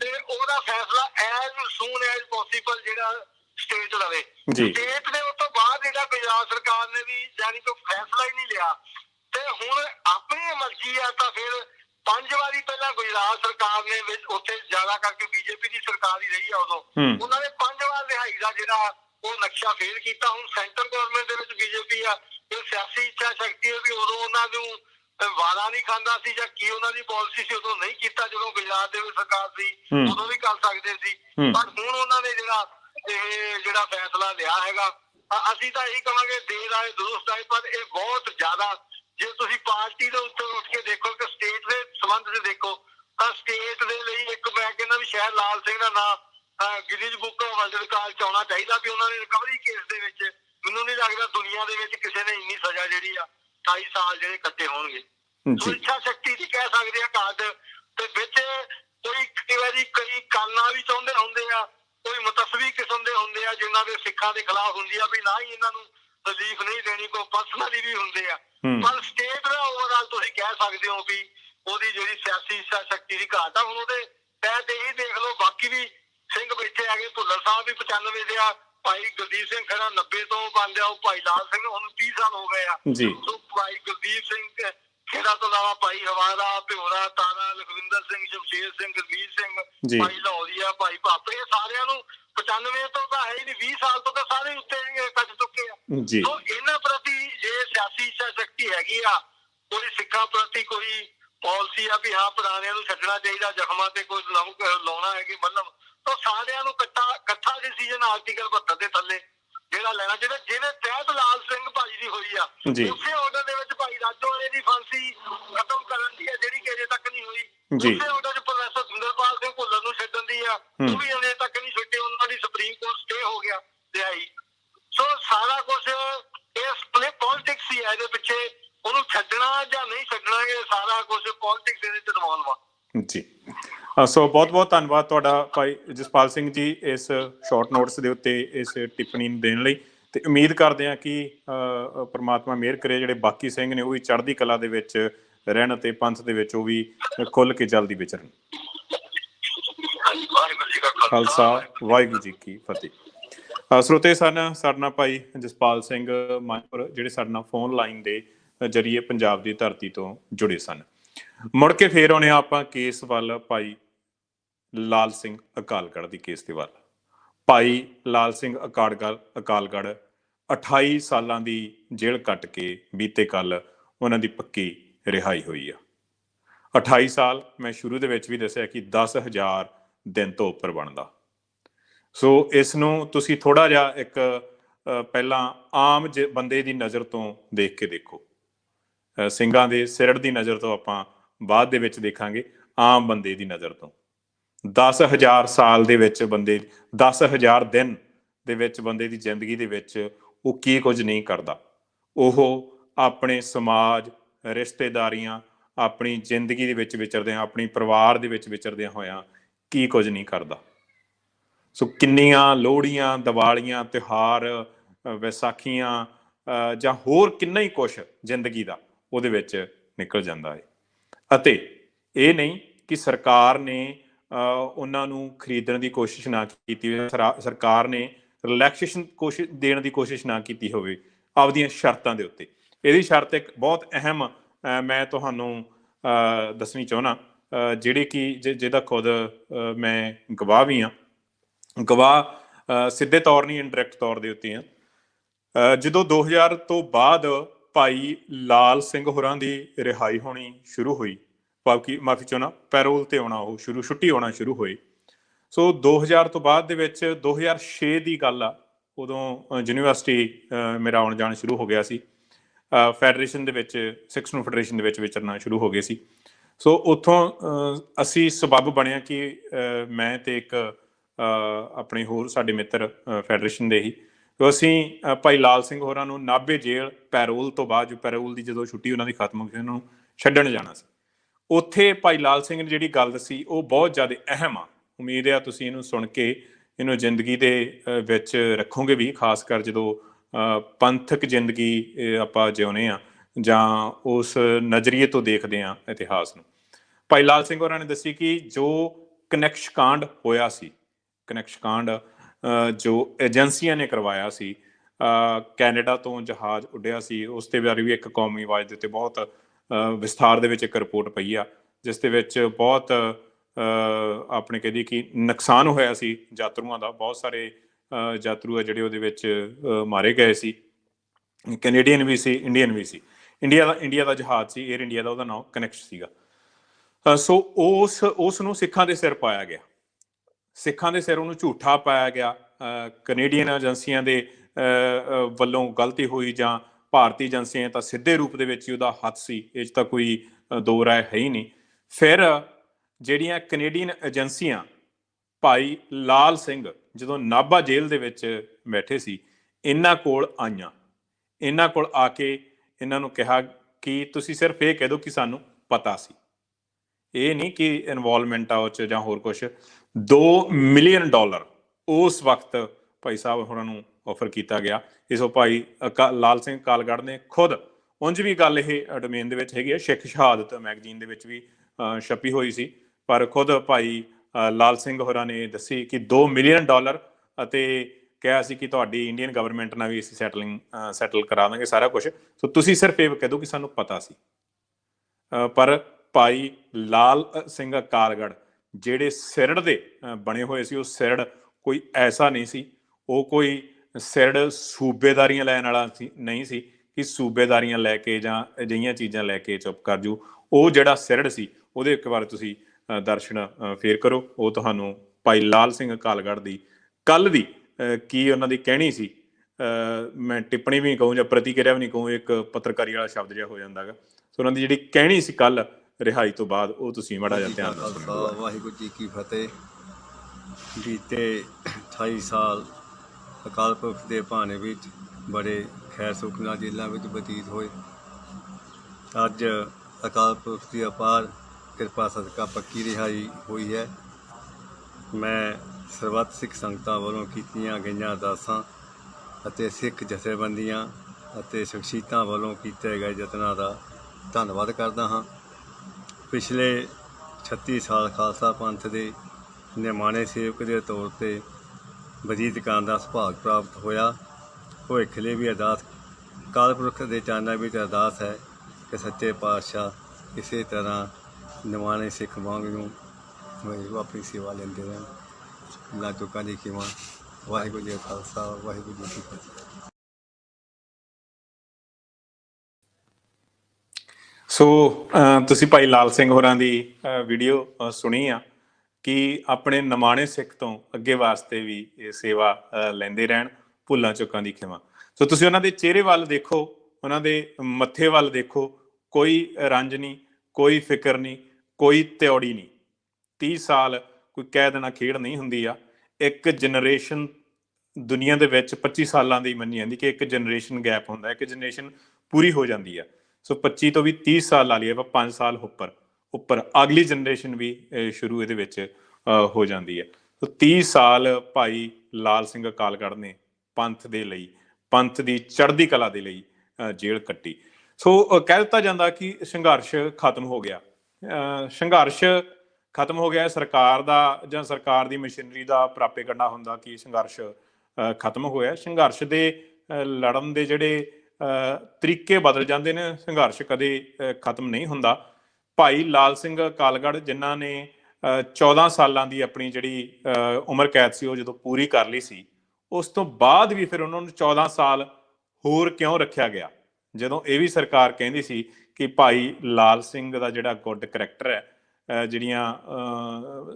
ਤੇ ਉਹਦਾ ਫੈਸਲਾ ਐਜ਼ ਸੂਨ ਐਜ਼ ਪੋਸੀਬਲ ਜਿਹੜਾ ਸਟੇਟ ਲਵੇ। ਸਟੇਟ ਨੇ ਉਸ ਤੋਂ ਬਾਅਦ ਜਿਹੜਾ ਪੰਜਾਬ ਸਰਕਾਰ ਨੇ ਵੀ ਯਾਨੀ ਕੋਈ ਫੈਸਲਾ ਹੀ ਨਹੀਂ ਲਿਆ। ਤੇ ਹੁਣ ਆਪਣੀ ਮਰਜ਼ੀ ਆ ਤਾਂ ਫਿਰ ਪੰਜ ਵਾਰੀ ਪਹਿਲਾਂ ਗੁਜਰਾਤ ਸਰਕਾਰ ਨੇ ਵਿੱਚ ਉੱਥੇ ਜ਼ਿਆਦਾ ਕਰਕੇ ਬੀਜੇਪੀ ਦੀ ਸਰਕਾਰ ਹੀ ਰਹੀ ਆ ਉਦੋਂ। ਉਹਨਾਂ ਨੇ ਪੰਜ ਵਾਰ ਰਿਹਾਈ ਦਾ ਜਿਹੜਾ ਉਹ ਨਕਸ਼ਾ ਫੇਲ ਕੀਤਾ ਹੁਣ ਸੈਂਟਰ ਗਵਰਨਮੈਂਟ ਦੇ ਵਿੱਚ ਬੀਜੇਪੀ ਆ ਇਹ ਸਿਆਸੀ ਇੱਛਾ ਸ਼ਕਤੀ ਹੈ ਵੀ ਉਦੋਂ ਉਹਨਾਂ ਨੂੰ ਵਾਰਾ ਨਹੀਂ ਖਾਂਦਾ ਸੀ ਜਾਂ ਕੀ ਉਹਨਾਂ ਦੀ ਪਾਲਿਸੀ ਸੀ ਉਦੋਂ ਨਹੀਂ ਕੀਤਾ ਜਦੋਂ ਗੁਜਰਾਤ ਦੇ ਵਿੱਚ ਸਰਕਾਰ ਸੀ। ਉਦੋਂ ਵੀ ਕਰ ਸਕਦੇ ਸੀ। ਪਰ ਹੁਣ ਉਹਨਾਂ ਨੇ ਜਿਹੜਾ ਇਹ ਜਿਹੜਾ ਫੈਸਲਾ ਲਿਆ ਹੈਗਾ ਅਸੀਂ ਤਾਂ ਇਹੀ ਕਹਾਂਗੇ ਦੇਰ ਆਏ ਦੁਰਸਤ ਆਏ ਪਰ ਇਹ ਬਹੁਤ ਜ਼ਿਆਦਾ ਜੇ ਤੁਸੀਂ ਪਾਰਟੀ ਦੇ ਉੱਤੇ ਉੱਠ ਕੇ ਦੇਖੋ ਕਿ ਸਟੇਟ ਦੇ ਸੰਬੰਧ 'ਚ ਦੇਖੋ ਤਾਂ ਸਟੇਟ ਦੇ ਲਈ ਇੱਕ ਮੈਂ ਕਹਿੰਦਾ ਵੀ ਸ਼ਾਇਦ ਲਾਲ ਸਿੰਘ ਦਾ ਨਾਂ Guinness book of world record 'ਚ ਆਉਣਾ ਚਾਹੀਦਾ ਵੀ ਉਹਨਾਂ ਨੇ ਰਿਕਵਰੀ ਕੇਸ ਦੇ ਵਿੱਚ ਮੈਨੂੰ ਨਹੀਂ ਲੱਗਦਾ ਦੁਨੀਆ ਦੇ ਵਿੱਚ ਕਿਸੇ ਨੇ ਇੰਨੀ ਸਜ਼ਾ ਜਿਹੜੀ ਆ 28 ਸਾਲ ਜਿਹੜੇ ਕੱਟੇ ਹੋਣਗੇ। ਜੀ। ਇੱਛਾ ਸ਼ਕਤੀ ਦੀ ਕਹਿ ਸਕਦੇ ਆ ਕਾਜ ਤੇ ਵਿੱਚ ਕੋਈ ਕਈ ਵਾਰੀ ਕਈ ਕਰਨਾ ਵੀ ਚਾਹੁੰਦੇ ਹੁੰਦੇ ਆ ਕੋਈ ਮਤਸਵੀ ਕਿਸਮ ਦੇ ਹੁੰਦੇ ਆ ਜਿਨ੍ਹਾਂ ਦੇ ਸਿੱਖਾਂ ਦੇ ਖਿਲਾਫ ਹੁੰਦੀ ਆ ਵੀ ਨਾ ਹੀ ਇਹਨਾਂ ਨੂੰ ਤਕਲੀਫ ਨਹੀਂ ਦੇਣੀ ਕੋਈ ਪਰਸਨਲੀ ਵੀ ਹੁੰਦੇ ਆ। ਪਰ ਸਟੇਟ ਦਾ ਓਵਰਆਲ ਤੁਸੀਂ ਕਹਿ ਸਕਦੇ ਹੋ ਵੀ ਉਹਦੀ ਜਿਹੜੀ ਸਿਆਸੀ ਇੱਛਾ ਸ਼ਕਤੀ ਦੀ ਘਾਟ ਆ ਹੁਣ ਉਹਦੇ ਤਹਿਤ ਇਹ ਦੇਖ ਲਓ ਬਾਕੀ ਵੀ ਸਿੰਘ ਬੈਠੇ ਹੈਗੇ ਭੁੱਲਰ ਸਾਹਿਬ ਵੀ 95 ਦੇ ਆ ਭਾਈ ਗੁਰਦੀਪ ਸਿੰਘ ਖੜਾ 90 ਤੋਂ ਬੰਦ ਆ ਉਹ ਭਾਈ ਲਾਲ ਸਿੰਘ ਹੁਣ 30 ਸਾਲ ਹੋ ਗਏ ਆ। ਜੀ। ਸੋ ਭਾਈ ਗੁਰਦੀਪ ਸਿੰਘ ਖੇੜਾ ਤੋਂ ਇਲਾਵਾ ਭਾਈ ਹਵਾਰਾ ਭਿਓਰਾ ਤਾਰਾ ਲਖਵਿੰਦਰ ਸਿੰਘ ਸ਼ਮਸ਼ੇਰ ਸਿੰਘ ਗੁਰਮੀਤ। ਸਿੰਘ ਭਾਈ ਲਾਹੌਰੀਆ ਭਾਈ ਭਾਪੇ ਇਹ ਸਾਰਿਆਂ ਨੂੰ 95 ਤੋਂ ਤਾਂ ਹੈ ਹੀ ਨਹੀਂ 20 ਸਾਲ ਤੋਂ ਤਾਂ ਸਾਰੇ ਉੱਤੇ ਕੱਟ ਚੁੱਕੇ ਆ ਜੀ ਸੋ ਇਹਨਾਂ ਪ੍ਰਤੀ ਜੇ ਸਿਆਸੀ ਸ਼ਕਤੀ ਹੈਗੀ ਆ ਕੋਈ ਸਿੱਖਾਂ ਪ੍ਰਤੀ ਕੋਈ ਪਾਲਿਸੀ ਆ ਵੀ ਹਾਂ ਪੁਰਾਣਿਆਂ ਨੂੰ ਛੱਡਣਾ ਚਾਹੀਦਾ ਜ਼ਖਮਾਂ ਤੇ ਕੋਈ ਲਾਉ- ਲਾਉਣਾ ਹੈ ਕਿ ਮੱਲਮ ਤਾਂ ਸਾਰਿਆਂ ਨੂੰ ਇਕੱਠਾ ਇਕੱਠਾ ਡਿਸੀਜਨ ਆਰਟੀਕਲ 72 ਦੇ ਥੱਲੇ ਜਿਹੜਾ ਲੈਣਾ ਜਿਹੜਾ ਜਿਹਦੇ ਤਹਿਤ ਲਾਲ ਸਿੰਘ ਭਾਜੀ ਦੀ ਹੋਈ ਆ। ਉਸੇ ਆਰਡਰ ਦੇ ਵਿੱਚ ਭਾਈ ਰਾਜੋ ਵਾਲੇ ਦੀ ਫਾਂਸੀ ਖਤਮ ਕਰਨ ਦੀ ਹੈ ਜਿਹੜੀ ਕਿ ਅਜੇ ਤੱਕ ਨਹੀਂ ਹੋਈ ਜੀ। 'ਚ ਪ੍ਰੋਫੈਸਰ ਸੁੰਦਰਪਾਲ ਸਿੰਘ ਭੁੱਲਰ ਨੂੰ ਛੱਡਣ ਦੀ ਆ। ਉਹ ਵੀ ਅਜੇ ਤੱਕ ਨਹੀਂ ਛੱਡੇ ਉਹਨਾਂ ਦੀ ਸੁਪਰੀਮ ਕੋਰਟ ਸਟੇ ਹੋ ਗਿਆ ਰਿਹਾਈ ਸੋ ਸਾਰਾ ਕੁਝ ਇਸ ਪਲੇ ਪੋਲਿਟਿਕਸ ਹੀ ਹੈ ਇਹਦੇ ਪਿੱਛੇ ਉਹਨੂੰ ਛੱਡਣਾ ਜਾਂ ਨਹੀਂ ਛੱਡਣਾ ਇਹ ਸਾਰਾ ਕੁਝ ਪੋਲਿਟਿਕਸ ਇਹਦੇ ਚ ਇਨਵੋਲਵ ਆ ਜੀ ਸੋ ਬਹੁਤ ਬਹੁਤ ਧੰਨਵਾਦ ਤੁਹਾਡਾ ਭਾਈ ਜਸਪਾਲ ਸਿੰਘ ਜੀ ਇਸ ਸ਼ਾਰਟ ਨੋਟਸ ਦੇ ਉੱਤੇ ਇਸ ਟਿੱਪਣੀ ਦੇਣ ਲਈ ਤੇ ਉਮੀਦ ਕਰਦੇ ਹਾਂ ਕਿ ਪ੍ਰਮਾਤਮਾ ਮਿਹਰ ਕਰੇ ਜਿਹੜੇ ਬਾਕੀ ਸਿੰਘ ਨੇ ਉਹ ਵੀ ਚੜ੍ਹਦੀ ਕਲਾ ਦੇ ਵਿੱਚ ਰਹਿਣ ਅਤੇ ਪੰਥ ਦੇ ਵਿੱਚ ਉਹ ਵੀ ਖੁੱਲ ਕੇ ਜਲਦੀ ਵਿਚਰਨ। ਖਾਲਸਾ, ਵਾਹਿਗੁਰੂ ਜੀ ਕੀ ਫਤਿਹ। ਸਰੋਤੇ ਸਨ, ਸਾਡੇ ਨਾਲ ਭਾਈ ਜਸਪਾਲ ਸਿੰਘ ਮਾਨਪੁਰ, ਜਿਹੜੇ ਸਾਡੇ ਫੋਨ ਲਾਈਨ ਦੇ ਜਰੀਏ ਪੰਜਾਬ ਦੀ ਧਰਤੀ ਤੋਂ ਜੁੜੇ ਸਨ। ਮੁੜ ਕੇ ਫੇਰ ਆਉਣੇ ਆ ਆਪਾਂ ਕੇਸ ਵੱਲ, ਭਾਈ ਲਾਲ ਸਿੰਘ ਅਕਾਲਗੜ੍ਹ ਦੀ ਕੇਸ ਦੇ ਵੱਲ। ਭਾਈ ਲਾਲ ਸਿੰਘ ਅਕਾਲਗੜ੍ਹ ਅਕਾਲਗੜ੍ਹ 28 ਸਾਲਾਂ ਦੀ ਜੇਲ੍ਹ ਕੱਟ ਕੇ ਬੀਤੇ ਕੱਲ ਉਹਨਾਂ ਦੀ ਪੱਕੀ ਰਿਹਾਈ ਹੋਈ ਆ। 28 ਸਾਲ ਮੈਂ ਸ਼ੁਰੂ ਦੇ ਵਿੱਚ ਵੀ ਦੱਸਿਆ ਕਿ 10000 ਦਿਨ ਤੋਂ ਉੱਪਰ ਬਣਦਾ। ਸੋ ਇਸ ਨੂੰ ਤੁਸੀਂ ਥੋੜਾ ਜਿਹਾ ਇੱਕ ਪਹਿਲਾਂ ਆਮ ਜ- ਬੰਦੇ ਦੀ ਨਜ਼ਰ ਤੋਂ ਦੇਖ ਕੇ ਦੇਖੋ। ਸਿੰਘਾਂ ਦੇ ਸਿਰੜ ਦੀ ਨਜ਼ਰ ਤੋਂ ਆਪਾਂ ਬਾਅਦ ਦੇ ਵਿੱਚ ਦੇਖਾਂਗੇ, ਆਮ ਬੰਦੇ ਦੀ ਨਜ਼ਰ ਤੋਂ। 10000 ਸਾਲ ਦੇ ਵਿੱਚ ਬੰਦੇ 10000 ਦਿਨ ਦੇ ਵਿੱਚ ਬੰਦੇ ਦੀ ਜ਼ਿੰਦਗੀ ਦੇ ਵਿੱਚ ਉਹ ਕੀ ਕੁਝ ਨਹੀਂ ਕਰਦਾ। ਉਹ ਆਪਣੇ ਸਮਾਜ ਰਿਸ਼ਤੇਦਾਰੀਆਂ ਆਪਣੀ ਜ਼ਿੰਦਗੀ ਦੇ ਵਿੱਚ ਵਿਚਰਦੇ ਆਪਣੀ ਪਰਿਵਾਰ ਦੇ ਵਿੱਚ ਵਿਚਰਦਿਆਂ ਹੋਇਆਂ ਕੀ ਕੁਝ ਨਹੀਂ ਕਰਦਾ। ਸੋ ਕਿੰਨੀਆਂ ਲੋਹੜੀਆਂ, ਦੀਵਾਲੀਆਂ, ਤਿਉਹਾਰ ਵਿਸਾਖੀਆਂ ਜਾਂ ਹੋਰ ਕਿੰਨਾ ਹੀ ਕੁਝ ਜ਼ਿੰਦਗੀ ਦਾ ਉਹਦੇ ਵਿੱਚ ਨਿਕਲ ਜਾਂਦਾ ਹੈ। ਅਤੇ ਇਹ ਨਹੀਂ ਕਿ ਸਰਕਾਰ ਨੇ ਉਹਨਾਂ ਨੂੰ ਖਰੀਦਣ ਦੀ ਕੋਸ਼ਿਸ਼ ਨਾ ਕੀਤੀ ਹੋਵੇ ਸਰਕਾਰ ਨੇ ਰਿਲੈਕਸੇਸ਼ਨ ਕੋਸ਼ਿਸ਼, ਦੇਣ ਦੀ ਕੋਸ਼ਿਸ਼ ਨਾ ਕੀਤੀ ਹੋਵੇ ਆਪਦੀਆਂ ਸ਼ਰਤਾਂ ਦੇ ਉੱਤੇ। ਇਹਦੀ ਸ਼ਰਤ ਇੱਕ ਬਹੁਤ ਅਹਿਮ ਮੈਂ ਤੁਹਾਨੂੰ ਦੱਸਣੀ ਚਾਹੁੰਦਾ ਅ, ਜਿਹੜੀ ਕਿ ਜਿ- ਜਿਹਦਾ ਖੁਦ ਮੈਂ ਗਵਾਹ ਵੀ ਹਾਂ। ਗਵਾਹ ਸਿੱਧੇ ਤੌਰ ਨਹੀਂ ਇਨਡਾਇਰੈਕਟ ਤੌਰ ਦੇ ਉੱਤੇ ਆ ਅ, ਜਦੋਂ 2000 ਤੋਂ ਬਾਅਦ ਭਾਈ ਲਾਲ ਸਿੰਘ ਹੋਰਾਂ ਦੀ ਰਿਹਾਈ ਹੋਣੀ ਸ਼ੁਰੂ ਹੋਈ ਬਾਕੀ ਮਾਫੀ ਚਾਹਣਾ ਪੈਰੋਲ ਤੇ ਆਉਣਾ ਉਹ ਸ਼ੁਰੂ ਛੁੱਟੀ ਆਉਣਾ ਸ਼ੁਰੂ ਹੋਈ। ਸੋ 2000 ਤੋਂ ਬਾਅਦ ਦੇ ਵਿੱਚ 2006 ਦੀ ਗੱਲ ਆ ਉਦੋਂ ਯੂਨੀਵਰਸਿਟੀ ਮੇਰਾ ਆਉਣ ਜਾਣ ਸ਼ੁਰੂ ਹੋ ਗਿਆ ਸੀ। ਫੈਡਰੇਸ਼ਨ ਦੇ ਵਿੱਚ ਸਿਕਸ ਨੂੰ ਫੈਡਰੇਸ਼ਨ ਦੇ ਵਿੱਚ ਵਿਚਰਨਾ ਸ਼ੁਰੂ ਹੋ ਗਏ ਸੀ। ਸੋ ਉੱਥੋਂ ਅਸੀਂ ਸਬੱਬ ਬਣਿਆ ਕਿ ਮੈਂ ਤੇ ਇੱਕ ਆਪਣੇ ਹੋਰ ਸਾਡੇ ਮਿੱਤਰ ਫੈਡਰੇਸ਼ਨ ਦੇ ਹੀ। ਤੇ ਅਸੀਂ ਭਾਈ ਲਾਲ ਸਿੰਘ ਹੋਰਾਂ ਨੂੰ ਨਾਭੇ ਜੇਲ੍ਹ, ਪੈਰੋਲ ਤੋਂ ਬਾਅਦ ਜੋ ਪੈਰੋਲ ਦੀ ਜਦੋਂ ਛੁੱਟੀ ਉਹਨਾਂ ਦੀ ਖਤਮ ਹੋ ਗਈ, ਉਹਨਾਂ ਨੂੰ ਛੱਡਣ ਜਾਣਾ ਸੀ। ਉੱਥੇ ਭਾਈ ਲਾਲ ਸਿੰਘ ਨੇ ਜਿਹੜੀ ਗੱਲ ਦੱਸੀ, ਉਹ ਬਹੁਤ ਜ਼ਿਆਦਾ ਅਹਿਮ ਆ। ਉਮੀਦ ਹੈ ਤੁਸੀਂ ਇਹਨੂੰ ਸੁਣ ਕੇ, ਇਹਨੂੰ ਜ਼ਿੰਦਗੀ ਦੇ ਵਿੱਚ ਰੱਖੋਗੇ ਵੀ, ਖਾਸ ਕਰ ਜਦੋਂ ਪੰਥਕ ਜ਼ਿੰਦਗੀ ਆਪਾਂ ਜਿਉਨੇ ਆ ਜਾਂ ਉਸ ਨਜ਼ਰੀਏ ਤੋਂ ਦੇਖਦੇ ਆ ਇਤਿਹਾਸ ਨੂੰ। ਭਾਈ ਲਾਲ ਸਿੰਘ ਹੋਰਾਂ ਨੇ ਦੱਸੀ ਕਿ ਜੋ ਕਨੈਕਸ਼ ਕਾਂਡ ਹੋਇਆ ਸੀ ਕਨੈਕਸ਼ ਕਾਂਡ ਜੋ ਏਜੰਸੀਆਂ ਨੇ ਕਰਵਾਇਆ ਸੀ ਕੈਨੇਡਾ ਤੋਂ ਜਹਾਜ਼ ਉੱਡਿਆ ਸੀ ਉਸ ਤੇ ਬਾਰੇ ਵੀ ਇੱਕ ਕੌਮੀ ਆਵਾਜ਼ ਦੇ ਉੱਤੇ ਬਹੁਤ ਵਿਸਥਾਰ ਦੇ ਵਿੱਚ ਇੱਕ ਰਿਪੋਰਟ ਪਈ ਆ ਜਿਸ ਦੇ ਵਿੱਚ ਬਹੁਤ ਅ, ਆਪਣੇ ਕਹਦੀ ਕਿ ਨੁਕਸਾਨ ਹੋਇਆ ਸੀ ਯਾਤਰੂਆਂ ਦਾ ਬਹੁਤ ਸਾਰੇ ਯਾਤਰੂ ਆ ਜਿਹੜੇ ਉਹਦੇ ਵਿੱਚ ਮਾਰੇ ਗਏ ਸੀ। ਕੈਨੇਡੀਅਨ ਵੀ ਸੀ ਇੰਡੀਅਨ ਵੀ ਸੀ। ਇੰਡੀਆ ਦਾ ਇੰਡੀਆ ਦਾ ਜਹਾਜ਼ ਸੀ 에ਅਰ ਇੰਡੀਆ ਦਾ ਉਹਦਾ ਨਾਮ ਕਨੈਕਟ ਸੀਗਾ। ਸੋ ਉਸ ਉਸ ਨੂੰ ਸਿੱਖਾਂ ਦੇ ਸਿਰ ਪਾਇਆ ਗਿਆ। ਸਿੱਖਾਂ ਦੇ ਸਿਰ ਉਹਨੂੰ ਝੂਠਾ ਪਾਇਆ ਗਿਆ। ਅ, ਕੈਨੇਡੀਅਨ ਏਜੰਸੀਆਂ ਦੇ ਵੱਲੋਂ ਗਲਤੀ ਹੋਈ ਜਾਂ ਭਾਰਤੀ ਏਜੰਸੀਆਂ ਤਾਂ ਸਿੱਧੇ ਰੂਪ ਦੇ ਵਿੱਚ ਹੀ ਉਹਦਾ ਹੱਥ ਸੀ। ਇਹ 'ਚ ਤਾਂ ਕੋਈ ਦੋ ਰਾਏ ਹੈ ਹੀ ਨਹੀਂ। ਫਿਰ ਜਿਹੜੀਆਂ ਕੈਨੇਡੀਅਨ ਏਜੰਸੀਆਂ ਭਾਈ ਲਾਲ ਸਿੰਘ ਜਦੋਂ ਨਾਭਾ ਜੇਲ੍ਹ ਦੇ ਵਿੱਚ ਬੈਠੇ ਸੀ, ਇਹਨਾਂ ਕੋਲ ਆਈਆਂ। ਇਹਨਾਂ ਕੋਲ ਆ ਕੇ ਇਹਨਾਂ ਨੂੰ ਕਿਹਾ ਕਿ ਤੁਸੀਂ ਸਿਰਫ ਇਹ ਕਹਿ ਦਿਓ ਕਿ ਸਾਨੂੰ ਪਤਾ ਸੀ। ਇਹ ਨਹੀਂ ਕਿ ਇਨਵੋਲਵਮੈਂਟ ਆ ਉਹ ਚ ਜਾਂ ਹੋਰ ਕੁਝ 2 ਮਿਲੀਅਨ ਡਾਲਰ ਉਸ ਵਕਤ ਭਾਈ ਸਾਹਿਬ ਹੋਰਾਂ ਨੂੰ ਆਫਰ ਕੀਤਾ ਗਿਆ। ਇਸੋ ਭਾਈ ਅਕਾ- ਲਾਲ ਸਿੰਘ ਕਾਲਗੜ੍ਹ ਨੇ ਖੁਦ, ਉਂਝ ਵੀ ਗੱਲ ਇਹ ਡੋਮੇਨ ਦੇ ਵਿੱਚ ਹੈਗੀ ਹੈ ਸਿੱਖ ਸ਼ਹਾਦਤ ਮੈਗਜ਼ੀਨ ਦੇ ਵਿੱਚ ਵੀ ਛਪੀ ਹੋਈ ਸੀ। ਪਰ ਖੁਦ ਭਾਈ ਲਾਲ ਸਿੰਘ ਹੋਰਾਂ ਨੇ ਦੱਸੀ ਕਿ 2 ਮਿਲੀਅਨ ਡਾਲਰ ਅਤੇ ਕਿਹਾ ਸੀ ਕਿ ਤੁਹਾਡੀ ਇੰਡੀਅਨ ਗਵਰਨਮੈਂਟ ਨਾਲ ਵੀ ਅਸੀਂ ਸੈਟਲਿੰਗ ਸੈਟਲ ਕਰਾ ਦਾਂਗੇ ਸਾਰਾ ਕੁਝ ਸੋ ਤੁਸੀਂ ਸਿਰਫ ਇਹ ਕਹਿ ਦਿਓ ਕਿ ਸਾਨੂੰ ਪਤਾ ਸੀ। ਪਰ ਭਾਈ ਲਾਲ ਸਿੰਘ ਕਾਲਗੜ ਜਿਹੜੇ ਸਿਰੜ ਦੇ ਬਣੇ ਹੋਏ ਸੀ, ਉਹ ਸਿਰੜ ਕੋਈ ਐਸਾ ਨਹੀਂ ਸੀ। ਉਹ ਕੋਈ ਸਿਰੜ ਸੂਬੇਦਾਰੀਆਂ ਲੈਣ ਵਾਲਾ ਸੀ, ਨਹੀਂ ਸੀ ਕਿ ਸੂਬੇਦਾਰੀਆਂ ਲੈ ਕੇ ਜਾਂ ਅਜਿਹੀਆਂ ਚੀਜ਼ਾਂ ਲੈ ਕੇ ਚੁੱਪ ਕਰ ਜੂ। ਉਹ ਜਿਹੜਾ ਸਿਰੜ ਸੀ, ਉਹਦੇ ਇੱਕ ਵਾਰ ਤੁਸੀਂ ਦਰਸ਼ਨ ਅ, ਫੇਰ ਕਰੋ। ਉਹ ਤੁਹਾਨੂੰ ਭਾਈ ਲਾਲ ਸਿੰਘ ਕਾਲਗੜ ਦੀ ਕੱਲ ਦੀ ਕੀ ਉਹਨਾਂ ਦੀ ਕਹਿਣੀ ਸੀ? ਮੈਂ ਟਿੱਪਣੀ ਵੀ ਨਹੀਂ ਕਹੂੰ ਜਾਂ ਪ੍ਰਤੀਕਿਰਿਆ ਵੀ ਨਹੀਂ ਕਹੂੰ ਇੱਕ ਪੱਤਰਕਾਰੀ ਵਾਲਾ ਸ਼ਬਦ ਜਿਹਾ ਹੋ ਜਾਂਦਾ ਹੈਗਾ। ਸੋ ਉਹਨਾਂ ਦੀ ਜਿਹੜੀ ਕਹਿਣੀ ਸੀ ਕੱਲ ਰਿਹਾਈ ਤੋਂ ਬਾਅਦ ਉਹ ਤੁਸੀਂ ਮਾੜਾ ਜਿਹਾ ਧਿਆਨ ਨਾਲ ਸੁਣੋ। ਵਾਹਿਗੁਰੂ ਜੀ ਕੀ ਫਤਿਹ। ਬੀਤੇ 28 ਸਾਲ ਅਕਾਲ ਪੁਰਖ ਦੇ ਭਾਣੇ ਵਿੱਚ ਬੜੇ ਖੈਰ ਸੁੱਖ ਜੇਲਾਂ ਵਿੱਚ ਬਤੀਤ ਹੋਏ। ਅੱਜ ਅਕਾਲ ਪੁਰਖ ਦੀ ਅਪਾਰ ਕਿਰਪਾ ਸਦਕਾ ਪੱਕੀ ਰਿਹਾਈ ਹੋਈ ਹੈ। ਮੈਂ ਸਰਬੱਤ ਸਿੱਖ ਸੰਗਤਾਂ ਵੱਲੋਂ ਕੀਤੀਆਂ ਗਈਆਂ ਅਰਦਾਸਾਂ ਅਤੇ ਸਿੱਖ ਜਥੇਬੰਦੀਆਂ ਅਤੇ ਸ਼ਖਸੀਅਤਾਂ ਵੱਲੋਂ ਕੀਤੇ ਗਏ ਯਤਨਾਂ ਦਾ ਧੰਨਵਾਦ ਕਰਦਾ ਹਾਂ। ਪਿਛਲੇ 36 ਸਾਲ ਖਾਲਸਾ ਪੰਥ ਦੇ ਨਿਮਾਣੇ ਸੇਵਕ ਦੇ ਤੌਰ ਤੇ ਬਜੀਤ ਕਰਨ ਦਾ ਸੁਭਾਗ ਪ੍ਰਾਪਤ ਹੋਇਆ। ਭਵਿੱਖ ਲਈ ਵੀ ਅਰਦਾਸ, ਕਾਲ ਪੁਰਖ ਦੇ ਚਰਨਾਂ ਵਿੱਚ ਅਰਦਾਸ ਹੈ ਕਿ ਸੱਚੇ ਪਾਤਸ਼ਾਹ ਇਸੇ ਤਰ੍ਹਾਂ ਨਿਮਾਣੇ ਸਿੱਖ ਵਾਂਗ ਨੂੰ ਵਾਹਿਗੁਰੂ ਆਪਣੀ ਸੇਵਾ ਲੈਂਦੇ ਰਹਿਣ ਨਾ ਚੁੱਕਾਂ ਦੀ ਖਿਮਾ? ਵਾਹਿਗੁਰੂ ਜੀ ਕਾ ਖਾਲਸਾ, ਵਾਹਿਗੁਰੂ ਜੀ ਕੀ ਫਤਿਹ। ਸੋ ਤੁਸੀਂ ਭਾਈ ਲਾਲ ਸਿੰਘ ਹੋਰਾਂ ਦੀ ਵੀਡੀਓ ਸੁਣੀ ਆ ਕਿ ਆਪਣੇ ਨਮਾਣੇ ਸਿੱਖ ਤੋਂ ਅੱਗੇ ਵਾਸਤੇ ਵੀ ਇਹ ਸੇਵਾ ਲੈਂਦੇ ਰਹਿਣ, ਭੁੱਲਾਂ ਚੁੱਕਾਂ ਦੀ ਖਿਮਾ। ਸੋ, ਤੁਸੀਂ ਉਹਨਾਂ ਦੇ ਚਿਹਰੇ ਵੱਲ ਦੇਖੋ, ਉਹਨਾਂ ਦੇ ਮੱਥੇ ਵੱਲ ਦੇਖੋ, ਕੋਈ ਰੰਜ ਨਹੀਂ, ਕੋਈ ਫਿਕਰ ਨਹੀਂ। ਕੋਈ ਤਿਉੜੀ ਨਹੀਂ। 30 ਸਾਲ ਕੋਈ ਕਹਿ ਦੇਣਾ ਖੇਡ ਨਹੀਂ ਹੁੰਦੀ ਆ। ਇੱਕ ਜਨਰੇਸ਼ਨ ਦੁਨੀਆ ਦੇ ਵਿੱਚ 25 ਸਾਲਾਂ ਦੀ ਮੰਨੀ ਜਾਂਦੀ ਕਿ ਇੱਕ ਜਨਰੇਸ਼ਨ ਗੈਪ ਹੁੰਦਾ ਹੈ ਕਿ ਜਨਰੇਸ਼ਨ ਪੂਰੀ ਹੋ ਜਾਂਦੀ ਆ। ਸੋ 25 ਤੋਂ ਵੀ 30 ਸਾਲ ਲਾ ਲਈਏ, ਆਪਾਂ 5 ਸਾਲ ਉੱਪਰ ਉੱਪਰ ਅਗਲੀ ਜਨਰੇਸ਼ਨ ਵੀ ਸ਼ੁਰੂ ਇਹਦੇ ਵਿੱਚ ਹੋ ਜਾਂਦੀ ਹੈ ਸੋ 30 ਸਾਲ ਭਾਈ ਲਾਲ ਸਿੰਘ ਅਕਾਲਗੜ੍ਹ ਨੇ ਪੰਥ ਦੇ ਲਈ, ਪੰਥ ਦੀ ਚੜ੍ਹਦੀ ਕਲਾ ਦੇ ਲਈ ਜੇਲ੍ਹ ਕੱਟੀ। ਸੋ ਕਹਿ ਦਿੱਤਾ ਜਾਂਦਾ ਕਿ ਸੰਘਰਸ਼ ਖਤਮ ਹੋ ਗਿਆ। ਸੰਘਰਸ਼ ਖਤਮ ਹੋ ਗਿਆ ਹੈ। ਸਰਕਾਰ ਦਾ ਜਾਂ ਸਰਕਾਰ ਦੀ ਮਸ਼ੀਨਰੀ ਦਾ ਪ੍ਰਾਪੇ ਕਰਨਾ ਹੁੰਦਾ ਕਿ ਸੰਘਰਸ਼ ਖਤਮ ਹੋਇਆ ਸੰਘਰਸ਼ ਦੇ ਲੜਨ ਦੇ ਜਿਹੜੇ ਤਰੀਕੇ ਬਦਲ ਜਾਂਦੇ ਨੇ। ਸੰਘਰਸ਼ ਕਦੇ ਖਤਮ ਨਹੀਂ ਹੁੰਦਾ। ਭਾਈ ਲਾਲ ਸਿੰਘ ਕਾਲਗੜ ਜਿਨ੍ਹਾਂ ਨੇ ਅਹ, 14 ਸਾਲਾਂ ਦੀ ਆਪਣੀ ਜਿਹੜੀ ਉਮਰ ਕੈਦ ਸੀ ਉਹ ਜਦੋਂ ਪੂਰੀ ਕਰ ਲਈ ਸੀ ਉਸ ਤੋਂ ਬਾਅਦ ਵੀ ਫਿਰ ਉਹਨਾਂ ਨੂੰ 14 ਸਾਲ ਹੋਰ ਕਿਉਂ ਰੱਖਿਆ ਗਿਆ? ਜਦੋਂ ਇਹ ਵੀ ਸਰਕਾਰ ਕਹਿੰਦੀ ਸੀ ਕਿ ਭਾਈ ਲਾਲ ਸਿੰਘ ਦਾ ਜਿਹੜਾ ਗੁੱਡ ਕਰੈਕਟਰ ਹੈ ਜਿਹੜੀਆਂ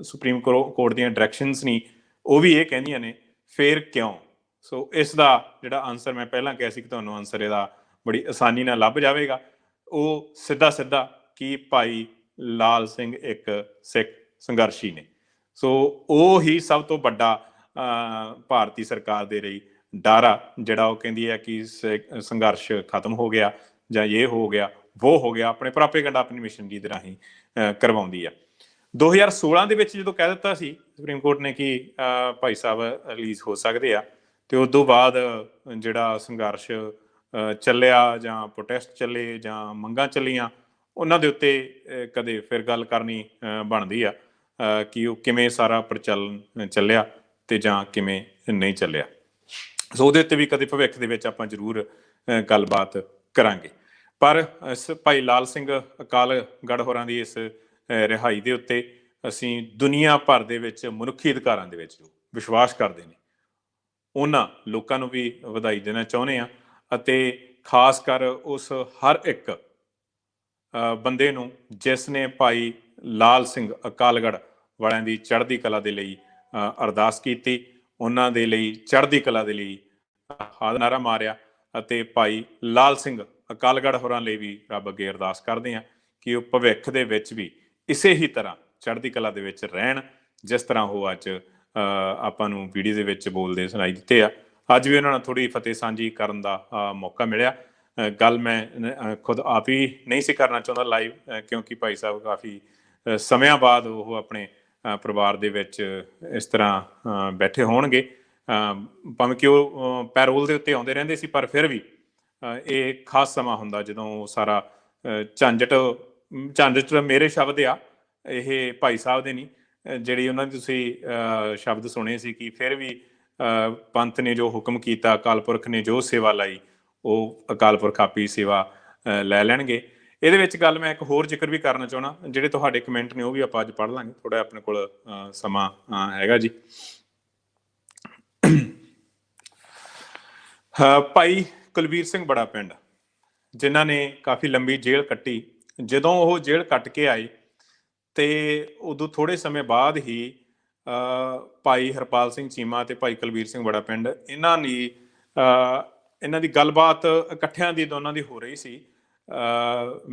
ਸੁਪਰੀਮ ਕੋਰ- ਕੋਰਟ ਦੀਆਂ ਡਾਇਰੈਕਸ਼ਨਸ ਨਹੀਂ ਉਹ ਵੀ ਇਹ ਕਹਿੰਦੀਆਂ ਨੇ, ਫੇਰ ਕਿਉਂ? ਸੋ ਇਸ ਦਾ ਜਿਹੜਾ ਆਨਸਰ ਮੈਂ ਪਹਿਲਾਂ ਕਿਹਾ ਸੀ ਕਿ ਤੁਹਾਨੂੰ ਆਨਸਰ ਇਹਦਾ ਬੜੀ ਆਸਾਨੀ ਨਾਲ ਲੱਭ ਜਾਵੇਗਾ। ਉਹ ਸਿੱਧਾ ਸਿੱਧਾ ਕਿ ਭਾਈ ਲਾਲ ਸਿੰਘ ਇੱਕ ਸਿੱਖ ਸੰਘਰਸ਼ੀ ਨੇ। ਸੋ ਉਹ ਹੀ ਸਭ ਤੋਂ ਵੱਡਾ ਭਾਰਤੀ ਸਰਕਾਰ ਦੇ ਲਈ ਡਾਰਾ, ਜਿਹੜਾ ਉਹ ਕਹਿੰਦੀ ਹੈ ਕਿ ਸ- ਸੰਘਰਸ਼ ਖਤਮ ਹੋ ਗਿਆ ਜਾਂ ਇਹ ਹੋ ਗਿਆ। ਵੋ ਹੋ ਗਿਆ, ਆਪਣੇ ਪ੍ਰਾਪੇਗੰਡਾ ਆਪਣੀ ਮਿਸ਼ਨ ਜੀ ਦੇ ਰਾਹੀਂ ਕਰਵਾਉਂਦੀ ਆ। 2016 ਦੇ ਵਿੱਚ ਜਦੋਂ ਕਹਿ ਦਿੱਤਾ ਸੀ, ਸੁਪਰੀਮ ਕੋਰਟ ਨੇ ਕਿ ਭਾਈ ਸਾਹਿਬ ਰਿਲੀਜ਼ ਹੋ ਸਕਦੇ ਆ, ਤੇ ਉਸ ਤੋਂ ਬਾਅਦ ਜਿਹੜਾ ਸੰਘਰਸ਼ ਚੱਲਿਆ ਜਾਂ ਪ੍ਰੋਟੈਸਟ ਚੱਲੇ ਜਾਂ ਮੰਗਾਂ ਚੱਲੀਆਂ, ਉਹਨਾਂ ਦੇ ਉੱਤੇ ਕਦੇ ਫਿਰ ਗੱਲ ਕਰਨੀ ਬਣਦੀ ਆ ਕਿ ਉਹ ਕਿਵੇਂ ਸਾਰਾ ਪ੍ਰਚਲਨ ਚੱਲਿਆ ਤੇ ਜਾਂ ਕਿਵੇਂ ਨਹੀਂ ਚੱਲਿਆ। ਸੋ ਉਹਦੇ ਉੱਤੇ ਵੀ ਕਦੇ ਭਵਿੱਖ ਦੇ ਵਿੱਚ ਆਪਾਂ ਜ਼ਰੂਰ ਗੱਲਬਾਤ ਕਰਾਂਗੇ। ਪਰ ਇਸ ਭਾਈ ਲਾਲ ਸਿੰਘ ਅਕਾਲਗੜ੍ਹ ਹੋਰਾਂ ਦੀ ਇਸ ਰਿਹਾਈ ਦੇ ਉੱਤੇ ਅਸੀਂ ਦੁਨੀਆ ਭਰ ਦੇ ਵਿੱਚ ਮਨੁੱਖੀ ਅਧਿਕਾਰਾਂ ਦੇ ਵਿੱਚ ਜੋ ਵਿਸ਼ਵਾਸ ਕਰਦੇ ਨੇ, ਉਹਨਾਂ ਲੋਕਾਂ ਨੂੰ ਵੀ ਵਧਾਈ ਦੇਣਾ ਚਾਹੁੰਦੇ ਆ ਅਤੇ ਖਾਸ ਕਰ ਉਸ ਹਰ ਇੱਕ ਬੰਦੇ ਨੂੰ ਜਿਸ ਨੇ ਭਾਈ ਲਾਲ ਸਿੰਘ ਅਕਾਲਗੜ੍ਹ ਵਾਲਿਆਂ ਦੀ ਚੜ੍ਹਦੀ ਕਲਾ ਦੇ ਲਈ ਅਰਦਾਸ ਕੀਤੀ, ਉਹਨਾਂ ਦੇ ਲਈ ਚੜ੍ਹਦੀ ਕਲਾ ਦੇ ਲਈ ਹਾਦ ਨਾਰਾ ਮਾਰਿਆ ਅਤੇ ਭਾਈ ਲਾਲ ਸਿੰਘ ਅਕਾਲਗੜ੍ਹ ਹੋਰਾਂ ਲਈ ਵੀ ਰੱਬ ਅੱਗੇ ਅਰਦਾਸ ਕਰਦੇ ਹਾਂ ਕਿ ਉਹ ਭਵਿੱਖ ਦੇ ਵਿੱਚ ਵੀ ਇਸੇ ਹੀ ਤਰ੍ਹਾਂ ਚੜ੍ਹਦੀ ਕਲਾ ਦੇ ਵਿੱਚ ਰਹਿਣ, ਜਿਸ ਤਰ੍ਹਾਂ ਉਹ ਅੱਜ ਆਪਾਂ ਨੂੰ ਵੀਡੀਓ ਦੇ ਵਿੱਚ ਬੋਲਦੇ ਸੁਣਾਈ ਦਿੱਤੇ ਆ। ਅੱਜ ਵੀ ਉਹਨਾਂ ਨਾਲ ਥੋੜੀ ਫਤਿਹ ਸਾਂਝੀ ਕਰਨ ਦਾ ਮੌਕਾ ਮਿਲਿਆ। ਗੱਲ ਮੈਂ ਖੁਦ ਆਪ ਹੀ ਨਹੀਂ ਸੀ ਕਰਨਾ ਚਾਹੁੰਦਾ ਲਾਈਵ ਕਿਉਂਕਿ ਭਾਈ ਸਾਹਿਬ ਕਾਫੀ ਸਮਿਆਂ ਬਾਅਦ ਉਹ ਆਪਣੇ ਪਰਿਵਾਰ ਦੇ ਵਿੱਚ ਇਸ ਤਰ੍ਹਾਂ ਬੈਠੇ ਹੋਣਗੇ। ਭਾਵੇਂ ਕਿ ਉਹ ਪੈਰੋਲ ਦੇ ਉੱਤੇ ਆਉਂਦੇ ਰਹਿੰਦੇ ਸੀ, ਪਰ ਫਿਰ ਵੀ ਇਹ ਖਾਸ ਸਮਾਂ ਹੁੰਦਾ ਜਦੋਂ ਉਹ ਸਾਰਾ ਝੰਜਟ ਝੰਜਟ ਮੇਰੇ ਸ਼ਬਦ ਆ ਇਹ ਭਾਈ ਸਾਹਿਬ ਦੇ ਨਹੀਂ ਜਿਹੜੀ ਉਹਨਾਂ ਦੀ ਤੁਸੀਂ ਸ਼ਬਦ ਸੁਣੇ ਸੀ ਕਿ ਫਿਰ ਵੀ ਅ, ਪੰਥ ਨੇ ਜੋ ਹੁਕਮ ਕੀਤਾ ਅਕਾਲ ਪੁਰਖ ਨੇ ਜੋ ਸੇਵਾ ਲਾਈ ਉਹ ਅਕਾਲ ਪੁਰਖ ਆਪੀ ਸੇਵਾ ਅ, ਲੈ ਲੈਣਗੇ। ਇਹਦੇ ਵਿੱਚ ਗੱਲ ਮੈਂ ਇੱਕ ਹੋਰ ਜ਼ਿਕਰ ਵੀ ਕਰਨਾ ਚਾਹਣਾ ਜਿਹੜੇ ਤੁਹਾਡੇ ਕਮੈਂਟ ਨੇ ਉਹ ਵੀ ਆਪਾਂ ਅੱਜ ਪੜ੍ਹ ਲਾਂਗੇ ਥੋੜਾ ਆਪਣੇ ਕੋਲ ਅ, ਸਮਾਂ ਹੈਗਾ ਜੀ। ਅ, ਭਾਈ ਕੁਲਵੀਰ ਸਿੰਘ ਬੜਾ ਪਿੰਡ ਜਿਨ੍ਹਾਂ ਨੇ ਕਾਫੀ ਲੰਬੀ ਜੇਲ੍ਹ ਕੱਟੀ। ਜਦੋਂ ਉਹ ਜੇਲ੍ਹ ਕੱਟ ਕੇ ਆਏ ਤੇ ਉਦੋਂ ਥੋੜੇ ਸਮੇਂ ਬਾਅਦ ਹੀ ਭਾਈ ਹਰਪਾਲ ਸਿੰਘ ਚੀਮਾ ਤੇ ਭਾਈ ਕੁਲਵੀਰ ਸਿੰਘ ਬੜਾ ਪਿੰਡ ਇਹਨਾਂ ਨੇ ਇਹਨਾਂ ਦੀ ਗੱਲਬਾਤ ਇਕੱਠਿਆਂ ਦੀ ਦੋਨਾਂ ਦੀ ਹੋ ਰਹੀ ਸੀ।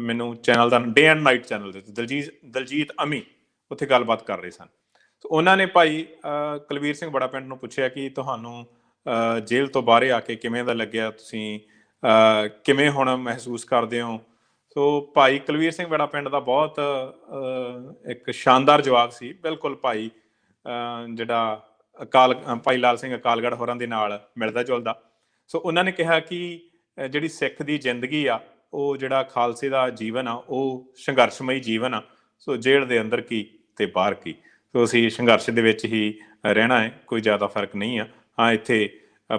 ਮੈਨੂੰ ਚੈਨਲ ਦਾ ਡੇ ਐਂਡ ਨਾਈਟ ਚੈਨਲ ਦੇ ਦਲਜੀਤ ਦਲਜੀਤ ਅਮੀ ਉੱਥੇ ਗੱਲਬਾਤ ਕਰ ਰਹੇ ਸਨ। ਉਹਨਾਂ ਨੇ ਭਾਈ ਅ, ਕੁਲਵੀਰ ਸਿੰਘ ਬੜਾ ਪਿੰਡ ਨੂੰ ਪੁੱਛਿਆ ਕਿ ਤੁਹਾਨੂੰ ਜੇਲ੍ਹ ਤੋਂ ਬਾਹਰ ਆ ਕੇ ਕਿਵੇਂ ਦਾ ਲੱਗਿਆ ਤੁਸੀਂ? ਕਿਵੇਂ ਹੁਣ ਮਹਿਸੂਸ ਕਰਦੇ ਹੋ? ਸੋ ਭਾਈ ਕੁਲਵੀਰ ਸਿੰਘ ਬੜਾ ਪਿੰਡ ਦਾ ਬਹੁਤ ਇੱਕ ਸ਼ਾਨਦਾਰ ਜਵਾਬ ਸੀ। ਬਿਲਕੁਲ ਭਾਈ ਜਿਹੜਾ ਅਕਾਲ ਭਾਈ ਲਾਲ ਸਿੰਘ ਅਕਾਲਗੜ੍ਹ ਹੋਰਾਂ ਦੇ ਨਾਲ ਮਿਲਦਾ ਜੁਲਦਾ। ਸੋ ਉਹਨਾਂ ਨੇ ਕਿਹਾ ਕਿ ਜਿਹੜੀ ਸਿੱਖ ਦੀ ਜ਼ਿੰਦਗੀ ਆ, ਉਹ ਜਿਹੜਾ ਖਾਲਸੇ ਦਾ ਜੀਵਨ ਆ, ਉਹ ਸੰਘਰਸ਼ਮਈ ਜੀਵਨ ਆ। ਸੋ ਜੇਲ੍ਹ ਦੇ ਅੰਦਰ ਕੀ ਤੇ ਬਾਹਰ ਕੀ? ਸੋ ਅਸੀਂ ਸੰਘਰਸ਼ ਦੇ ਵਿੱਚ ਹੀ ਰਹਿਣਾ ਹੈ, ਕੋਈ ਜ਼ਿਆਦਾ ਫ਼ਰਕ ਨਹੀਂ ਆ। ਹਾਂ, ਇੱਥੇ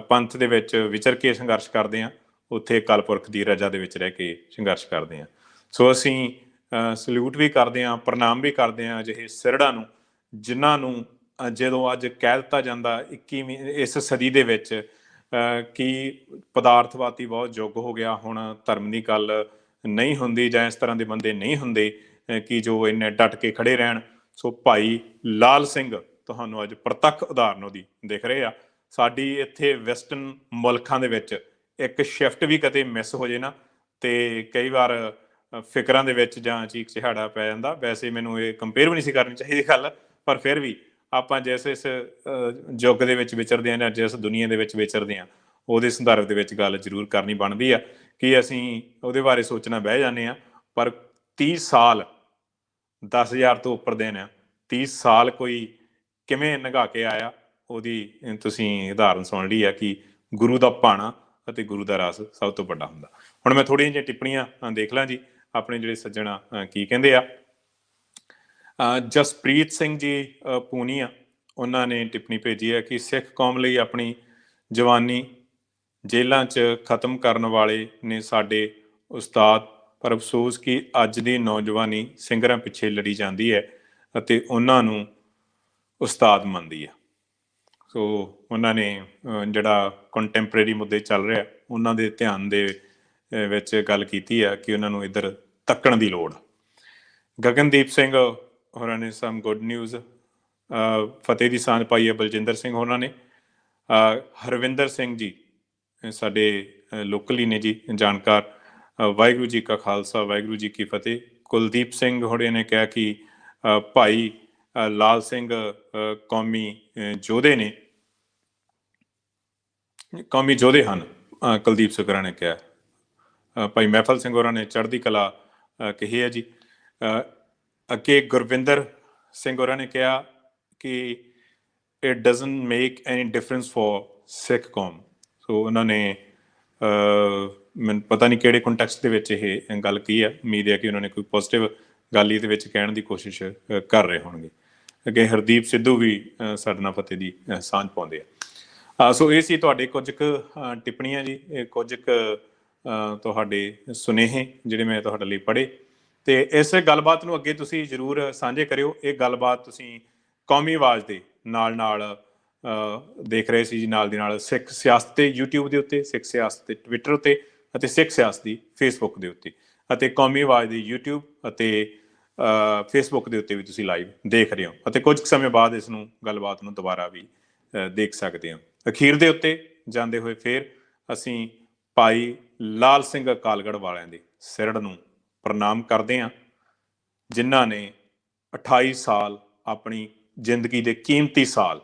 ਪੰਥ ਦੇ ਵਿੱਚ ਵਿਚਰ ਕੇ ਸੰਘਰਸ਼ ਕਰਦੇ ਆ ਉੱਥੇ ਅਕਾਲ ਪੁਰਖ ਦੀ ਰਜਾ ਦੇ ਵਿੱਚ ਰਹਿ ਕੇ ਸੰਘਰਸ਼ ਕਰਦੇ ਆ ਸੋ ਅਸੀਂ ਸਲੂਟ ਵੀ ਕਰਦੇ ਆ ਪ੍ਰਣਾਮ ਵੀ ਕਰਦੇ ਆ ਅਜਿਹੇ ਸਿਰੜਾਂ ਨੂੰ, ਜਿਨ੍ਹਾਂ ਨੂੰ ਜਦੋਂ ਅੱਜ ਕਹਿ ਦਿੱਤਾ ਜਾਂਦਾ 21ਵੀਂ ਇਸ ਸਦੀ ਦੇ ਵਿੱਚ ਕਿ ਪਦਾਰਥਵਾਦੀ ਬਹੁਤ ਯੁੱਗ ਹੋ ਗਿਆ, ਹੁਣ ਧਰਮ ਦੀ ਗੱਲ ਨਹੀਂ ਹੁੰਦੀ ਜਾਂ ਇਸ ਤਰ੍ਹਾਂ ਦੇ ਬੰਦੇ ਨਹੀਂ ਹੁੰਦੇ ਕਿ ਜੋ ਇੰਨੇ ਡਟ ਕੇ ਖੜੇ ਰਹਿਣ। ਸੋ ਭਾਈ ਲਾਲ ਸਿੰਘ, ਤੁਹਾਨੂੰ ਅੱਜ ਪ੍ਰਤੱਖ ਉਦਾਹਰਨ ਉਹਦੀ ਦਿਖ ਰਹੇ ਆ ਸਾਡੀ ਇੱਥੇ ਵੈਸਟਰਨ ਮੁਲਕਾਂ ਦੇ ਵਿੱਚ ਇੱਕ ਸ਼ਿਫਟ ਵੀ ਕਦੇ ਮਿਸ ਹੋ ਜੇ ਨਾ, ਤੇ ਕਈ ਵਾਰ ਫਿਕਰਾਂ ਦੇ ਵਿੱਚ ਜਾਂ ਚੀਕ ਚਿਹਾੜਾ ਪੈ ਜਾਂਦਾ। ਵੈਸੇ ਮੈਨੂੰ ਇਹ ਕੰਪੇਅਰ ਵੀ ਨਹੀਂ ਸੀ ਕਰਨੀ ਚਾਹੀਦੀ ਗੱਲ, ਪਰ ਫਿਰ ਵੀ ਆਪਾਂ ਜਿਸ ਇਸ ਯੁੱਗ ਦੇ ਵਿੱਚ ਵਿਚਰਦੇ ਹਾਂ ਜਾਂ ਜਿਸ ਦੁਨੀਆ ਦੇ ਵਿੱਚ ਵਿਚਰਦੇ ਹਾਂ, ਉਹਦੇ ਸੰਦਰਭ ਦੇ ਵਿੱਚ ਗੱਲ ਜ਼ਰੂਰ ਕਰਨੀ ਬਣਦੀ ਆ ਕਿ ਅਸੀਂ ਉਹਦੇ ਬਾਰੇ ਸੋਚਣਾ ਬਹਿ ਜਾਂਦੇ ਆ ਪਰ 30 ਸਾਲ 10000 ਤੋਂ ਉੱਪਰ ਦੇਣ ਆ 30 ਸਾਲ ਕੋਈ ਕਿਵੇਂ ਨਿਭਾ ਕੇ ਆਇਆ ਉਹਦੀ ਤੁਸੀਂ ਉਦਾਹਰਨ ਸੁਣ ਲਈ ਆ ਕਿ ਗੁਰੂ ਦਾ ਭਾਣਾ ਅਤੇ ਗੁਰੂ ਦਾ ਰਸ ਸਭ ਤੋਂ ਵੱਡਾ ਹੁੰਦਾ। ਹੁਣ ਮੈਂ ਥੋੜੀਆਂ ਜਿਹੀਆਂ ਟਿੱਪਣੀਆਂ ਦੇਖ ਲਾਂ ਜੀ ਆਪਣੇ ਜਿਹੜੇ ਸੱਜਣਾ ਅ, ਕੀ ਕਹਿੰਦੇ ਆ। ਜਸਪ੍ਰੀਤ ਸਿੰਘ ਜੀ ਅ, ਪੂਨੀਆ ਉਹਨਾਂ ਨੇ ਟਿੱਪਣੀ ਭੇਜੀ ਹੈ ਕਿ ਸਿੱਖ ਕੌਮ ਲਈ ਆਪਣੀ ਜਵਾਨੀ ਜੇਲ੍ਹਾਂ 'ਚ ਖਤਮ ਕਰਨ ਵਾਲੇ ਨੇ ਸਾਡੇ ਉਸਤਾਦ ਪਰ ਅਫਸੋਸ ਕਿ ਅੱਜ ਦੀ ਨੌਜਵਾਨੀ ਸਿੰਗਰਾਂ ਪਿੱਛੇ ਲੜੀ ਜਾਂਦੀ ਹੈ ਅਤੇ ਉਹਨਾਂ ਨੂੰ ਉਸਤਾਦ ਮੰਨਦੀ ਹੈ। ਸੋ ਉਹਨਾਂ ਨੇ ਜਿਹੜਾ ਕੰਟੈਂਪਰੇਰੀ ਮੁੱਦੇ ਚੱਲ ਰਿਹਾ ਉਹਨਾਂ ਦੇ ਧਿਆਨ ਦੇ ਵਿੱਚ ਗੱਲ ਕੀਤੀ ਆ ਕਿ ਉਹਨਾਂ ਨੂੰ ਇੱਧਰ ਤੱਕਣ ਦੀ ਲੋੜ। ਗਗਨਦੀਪ ਸਿੰਘ ਹੋਰਾਂ ਨੇ ਸਮ ਗੁੱਡ ਨਿਊਜ਼ ਫਤਿਹ ਦੀ ਸਾਂਝ ਪਾਈ ਹੈ ਬਲਜਿੰਦਰ ਸਿੰਘ ਹੋਰਾਂ ਨੇ। ਹਰਵਿੰਦਰ ਸਿੰਘ ਜੀ ਸਾਡੇ ਲੋਕਲ ਹੀ ਨੇ ਜੀ ਜਾਣਕਾਰ। ਵਾਹਿਗੁਰੂ ਜੀ ਕਾ ਖਾਲਸਾ ਵਾਹਿਗੁਰੂ ਜੀ ਕੀ ਫਤਿਹ। ਕੁਲਦੀਪ ਸਿੰਘ ਹੋਰੇ ਨੇ ਕਿਹਾ ਕਿ ਭਾਈ ਲਾਲ ਸਿੰਘ ਕੌਮੀ ਅ, ਯੋਧੇ ਨੇ। ਕੌਮੀ ਯੋਧੇ ਹਨ ਕੁਲਦੀਪ ਸਿੰਘ ਹੋਰਾਂ ਨੇ ਕਿਹਾ। ਭਾਈ ਮਹਿਫਲ ਸਿੰਘ ਹੋਰਾਂ ਨੇ ਚੜ੍ਹਦੀ ਕਲਾ ਅ, ਕਹੀ ਹੈ ਜੀ। ਅ, ਅੱਗੇ ਗੁਰਵਿੰਦਰ ਸਿੰਘ ਹੋਰਾਂ ਨੇ ਕਿਹਾ ਕਿ it doesn't make any difference for Sikh ਕੌਮ। ਸੋ ਉਹਨਾਂ ਨੇ ਮੈਨੂੰ ਪਤਾ ਨਹੀਂ ਕਿਹੜੇ ਕੰਟੈਕਸਟ ਦੇ ਵਿੱਚ ਇਹ ਗੱਲ ਕੀ ਹੈ। ਉਮੀਦ ਹੈ ਕਿ ਉਹਨਾਂ ਨੇ ਕੋਈ ਪੋਜ਼ਿਟਿਵ ਗੱਲ ਇਹਦੇ ਵਿੱਚ ਕਹਿਣ ਦੀ ਕੋਸ਼ਿਸ਼ ਕਰ ਰਹੇ ਹੋਣਗੇ। ਅੱਗੇ ਹਰਦੀਪ ਸਿੱਧੂ ਵੀ ਸਾਡੇ ਨਾਲ ਫਤਿਹ ਦੀ ਸਾਂਝ ਪਾਉਂਦੇ ਆ। ਸੋ ਇਹ ਸੀ ਤੁਹਾਡੇ ਕੁਝ ਕੁ ਟਿੱਪਣੀਆਂ ਜੀ ਇਹ ਕੁਝ ਕੁ ਤੁਹਾਡੇ ਸੁਨੇਹੇ ਜਿਹੜੇ ਮੈਂ ਤੁਹਾਡੇ ਲਈ ਪੜ੍ਹੇ। ਤੇ ਇਸ ਗੱਲਬਾਤ ਨੂੰ ਅੱਗੇ ਤੁਸੀਂ ਜਰੂਰ ਸਾਂਝੇ ਕਰਿਓ। ਇਹ ਗੱਲਬਾਤ ਤੁਸੀਂ ਕੌਮੀ ਆਵਾਜ਼ ਦੇ ਨਾਲ ਨਾਲ ਦੇਖ ਰਹੇ ਸੀ ਜੀ ਨਾਲ ਦੀ ਨਾਲ ਸਿੱਖ ਸਿਆਸਤ ਤੇ YouTube ਦੇ ਉੱਤੇ ਸਿੱਖ ਸਿਆਸਤ ਤੇ Twitter ਉੱਤੇ ਅਤੇ ਸਿੱਖ ਸਿਆਸਤ ਦੀ Facebook ਦੇ ਉੱਤੇ। ਅਤੇ ਕੌਮੀ ਆਵਾਜ਼ ਦੀ YouTube ਅਤੇ ਅ, Facebook ਦੇ ਉੱਤੇ ਵੀ ਤੁਸੀਂ ਲਾਈਵ ਦੇਖ ਰਹੇ ਹੋ। ਅਤੇ ਕੁਝ ਕੁ ਸਮੇਂ ਬਾਅਦ ਇਸ ਨੂੰ ਗੱਲਬਾਤ ਨੂੰ ਦੁਬਾਰਾ ਵੀ ਦੇਖ ਸਕਦੇ ਹੋ। ਅਖੀਰ ਦੇ ਉੱਤੇ ਜਾਂਦੇ ਹੋਏ ਫੇਰ ਅਸੀਂ ਭਾਈ ਲਾਲ ਸਿੰਘ ਅਕਾਲਗੜ੍ਹ ਵਾਲਿਆਂ ਦੇ ਸਿਰੜ ਨੂੰ ਪ੍ਰਣਾਮ ਕਰਦੇ ਹਾਂ ਜਿਨ੍ਹਾਂ ਨੇ 28 ਸਾਲ ਆਪਣੀ ਜ਼ਿੰਦਗੀ ਦੇ ਕੀਮਤੀ ਸਾਲ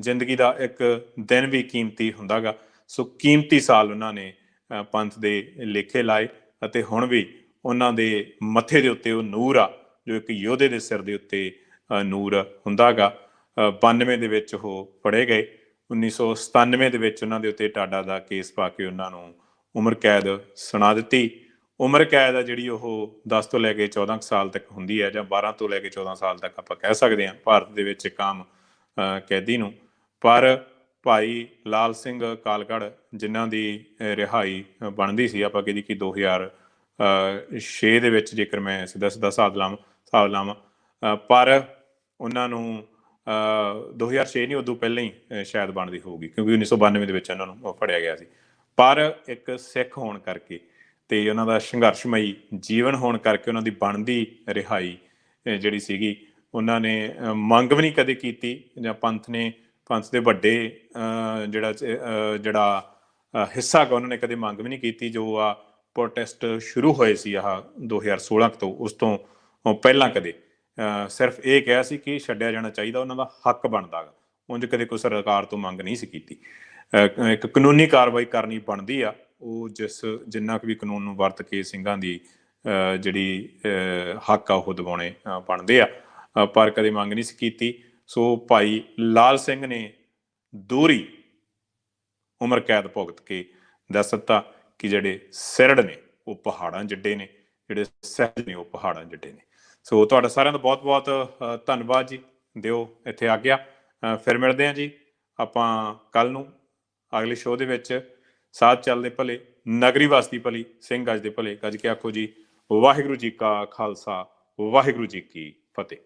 ਜ਼ਿੰਦਗੀ ਦਾ ਇੱਕ ਦਿਨ ਵੀ ਕੀਮਤੀ ਹੁੰਦਾਗਾ। ਸੋ ਕੀਮਤੀ ਸਾਲ ਉਹਨਾਂ ਨੇ ਪੰਥ ਦੇ ਲੇਖੇ ਲਾਏ ਅਤੇ ਹੁਣ ਵੀ ਉਹਨਾਂ ਦੇ ਮੱਥੇ ਦੇ ਉੱਤੇ ਉਹ ਨੂਰ ਆ ਜੋ ਇੱਕ ਯੋਧੇ ਦੇ ਸਿਰ ਦੇ ਉੱਤੇ ਅ, ਨੂਰ ਹੁੰਦਾਗਾ। 92 ਦੇ ਵਿੱਚ ਉਹ ਫੜੇ ਗਏ। 1997 ਦੇ ਵਿੱਚ ਉਹਨਾਂ ਦੇ ਉੱਤੇ ਟਾਡਾ ਦਾ ਕੇਸ ਪਾ ਕੇ ਉਹਨਾਂ ਨੂੰ ਉਮਰ ਕੈਦ ਸੁਣਾ ਦਿੱਤੀ। ਉਮਰ ਕੈਦ ਆ ਜਿਹੜੀ ਉਹ 10 ਤੋਂ ਲੈ ਕੇ 14 ਕੁ ਸਾਲ ਤੱਕ ਹੁੰਦੀ ਹੈ ਜਾਂ 12 ਤੋਂ ਲੈ ਕੇ 14 ਸਾਲ ਤੱਕ ਆਪਾਂ ਕਹਿ ਸਕਦੇ ਹਾਂ ਭਾਰਤ ਦੇ ਵਿੱਚ ਕਾਮ ਕੈਦੀ ਨੂੰ। ਪਰ ਭਾਈ ਲਾਲ ਸਿੰਘ ਕਾਲਗੜ ਜਿਨ੍ਹਾਂ ਦੀ ਰਿਹਾਈ ਬਣਦੀ ਸੀ, ਆਪਾਂ ਕਹਿੰਦੀ ਕਿ 2006 ਦੇ ਵਿੱਚ ਜੇਕਰ ਮੈਂ ਸਿੱਧਾ ਸਿੱਧਾ ਹਿਸਾਬ ਲਾਵਾਂ ਹਿਸਾਬ ਲਾਵਾਂ ਪਰ ਉਹਨਾਂ ਨੂੰ 2006 ਨਹੀਂ ਉਦੋਂ ਪਹਿਲਾਂ ਹੀ ਸ਼ਾਇਦ ਬਣਦੀ ਹੋਊਗੀ, ਕਿਉਂਕਿ 1992 ਦੇ ਵਿੱਚ ਉਹਨਾਂ ਨੂੰ ਫੜਿਆ ਗਿਆ ਸੀ। ਪਰ ਇੱਕ ਸਿੱਖ ਹੋਣ ਕਰਕੇ ਤੇ ਉਹਨਾਂ ਦਾ ਸੰਘਰਸ਼ਮਈ ਜੀਵਨ ਹੋਣ ਕਰਕੇ ਉਹਨਾਂ ਦੀ ਬਣਦੀ ਰਿਹਾਈ ਜਿਹੜੀ ਸੀਗੀ, ਉਹਨਾਂ ਨੇ ਮੰਗ ਵੀ ਨਹੀਂ ਕਦੇ ਕੀਤੀ, ਜਾਂ ਪੰਥ ਨੇ, ਪੰਥ ਦੇ ਵੱਡੇ ਜਿਹੜਾ ਜਿਹੜਾ ਹਿੱਸਾ ਗਾ ਉਹਨਾਂ ਨੇ ਕਦੇ ਮੰਗ ਵੀ ਨਹੀਂ ਕੀਤੀ, ਜੋ ਆ ਪ੍ਰੋਟੈਸਟ ਸ਼ੁਰੂ ਹੋਏ ਸੀ ਆਹ 2016 ਤੋਂ, ਉਸ ਤੋਂ ਪਹਿਲਾਂ ਕਦੇ। ਸਿਰਫ ਇਹ ਕਿਹਾ ਸੀ ਕਿ ਛੱਡਿਆ ਜਾਣਾ ਚਾਹੀਦਾ, ਉਹਨਾਂ ਦਾ ਹੱਕ ਬਣਦਾ ਗਾ। ਉਂਝ ਕਦੇ ਕੋਈ ਸਰਕਾਰ ਤੋਂ ਮੰਗ ਨਹੀਂ ਸੀ ਕੀਤੀ। ਇੱਕ ਕਾਨੂੰਨੀ ਕਾਰਵਾਈ ਕਰਨੀ ਬਣਦੀ ਆ, ਉਹ ਜਿਸ, ਜਿੰਨਾ ਕੁ ਵੀ ਕਾਨੂੰਨ ਨੂੰ ਵਰਤ ਕੇ ਸਿੰਘਾਂ ਦੀ ਜਿਹੜੀ ਹੱਕ ਆ, ਉਹ ਦਿਵਾਉਣੇ ਬਣਦੇ ਆ। ਪਰ ਕਦੇ ਮੰਗ ਨਹੀਂ ਸੀ ਕੀਤੀ। ਸੋ ਭਾਈ ਲਾਲ ਸਿੰਘ ਨੇ ਦੋਹਰੀ ਉਮਰ ਕੈਦ ਭੁਗਤ ਕੇ ਦੱਸ ਦਿੱਤਾ ਕਿ ਜਿਹੜੇ ਸਿਰੜ ਨੇ, ਉਹ ਪਹਾੜਾਂ ਜਿੱਡੇ ਨੇ, ਜਿਹੜੇ ਸਹਿਜ ਨੇ, ਉਹ ਪਹਾੜਾਂ ਜਿੱਡੇ ਨੇ। ਸੋ ਤੁਹਾਡਾ ਸਾਰਿਆਂ ਦਾ ਬਹੁਤ-ਬਹੁਤ ਧੰਨਵਾਦ ਜੀ। ਦਿਓ ਇੱਥੇ ਆ ਗਿਆ ਫਿਰ ਮਿਲਦੇ ਹਾਂ ਜੀ ਆਪਾਂ ਕੱਲ ਨੂੰ ਅਗਲੇ ਸ਼ੋਅ ਦੇ ਵਿੱਚ। ਸਾਥ ਚੱਲਦੇ ਭਲੇ ਨਗਰੀ ਵਾਸਤੀ ਭਲੀ ਸਿੰਘ ਗੱਜ ਦੇ ਭਲੇ। ਗੱਜ ਕੇ ਆਖੋ ਜੀ, ਵਾਹਿਗੁਰੂ ਜੀ ਕਾ ਖਾਲਸਾ, ਵਾਹਿਗੁਰੂ ਜੀ ਕੀ ਫਤਿਹ।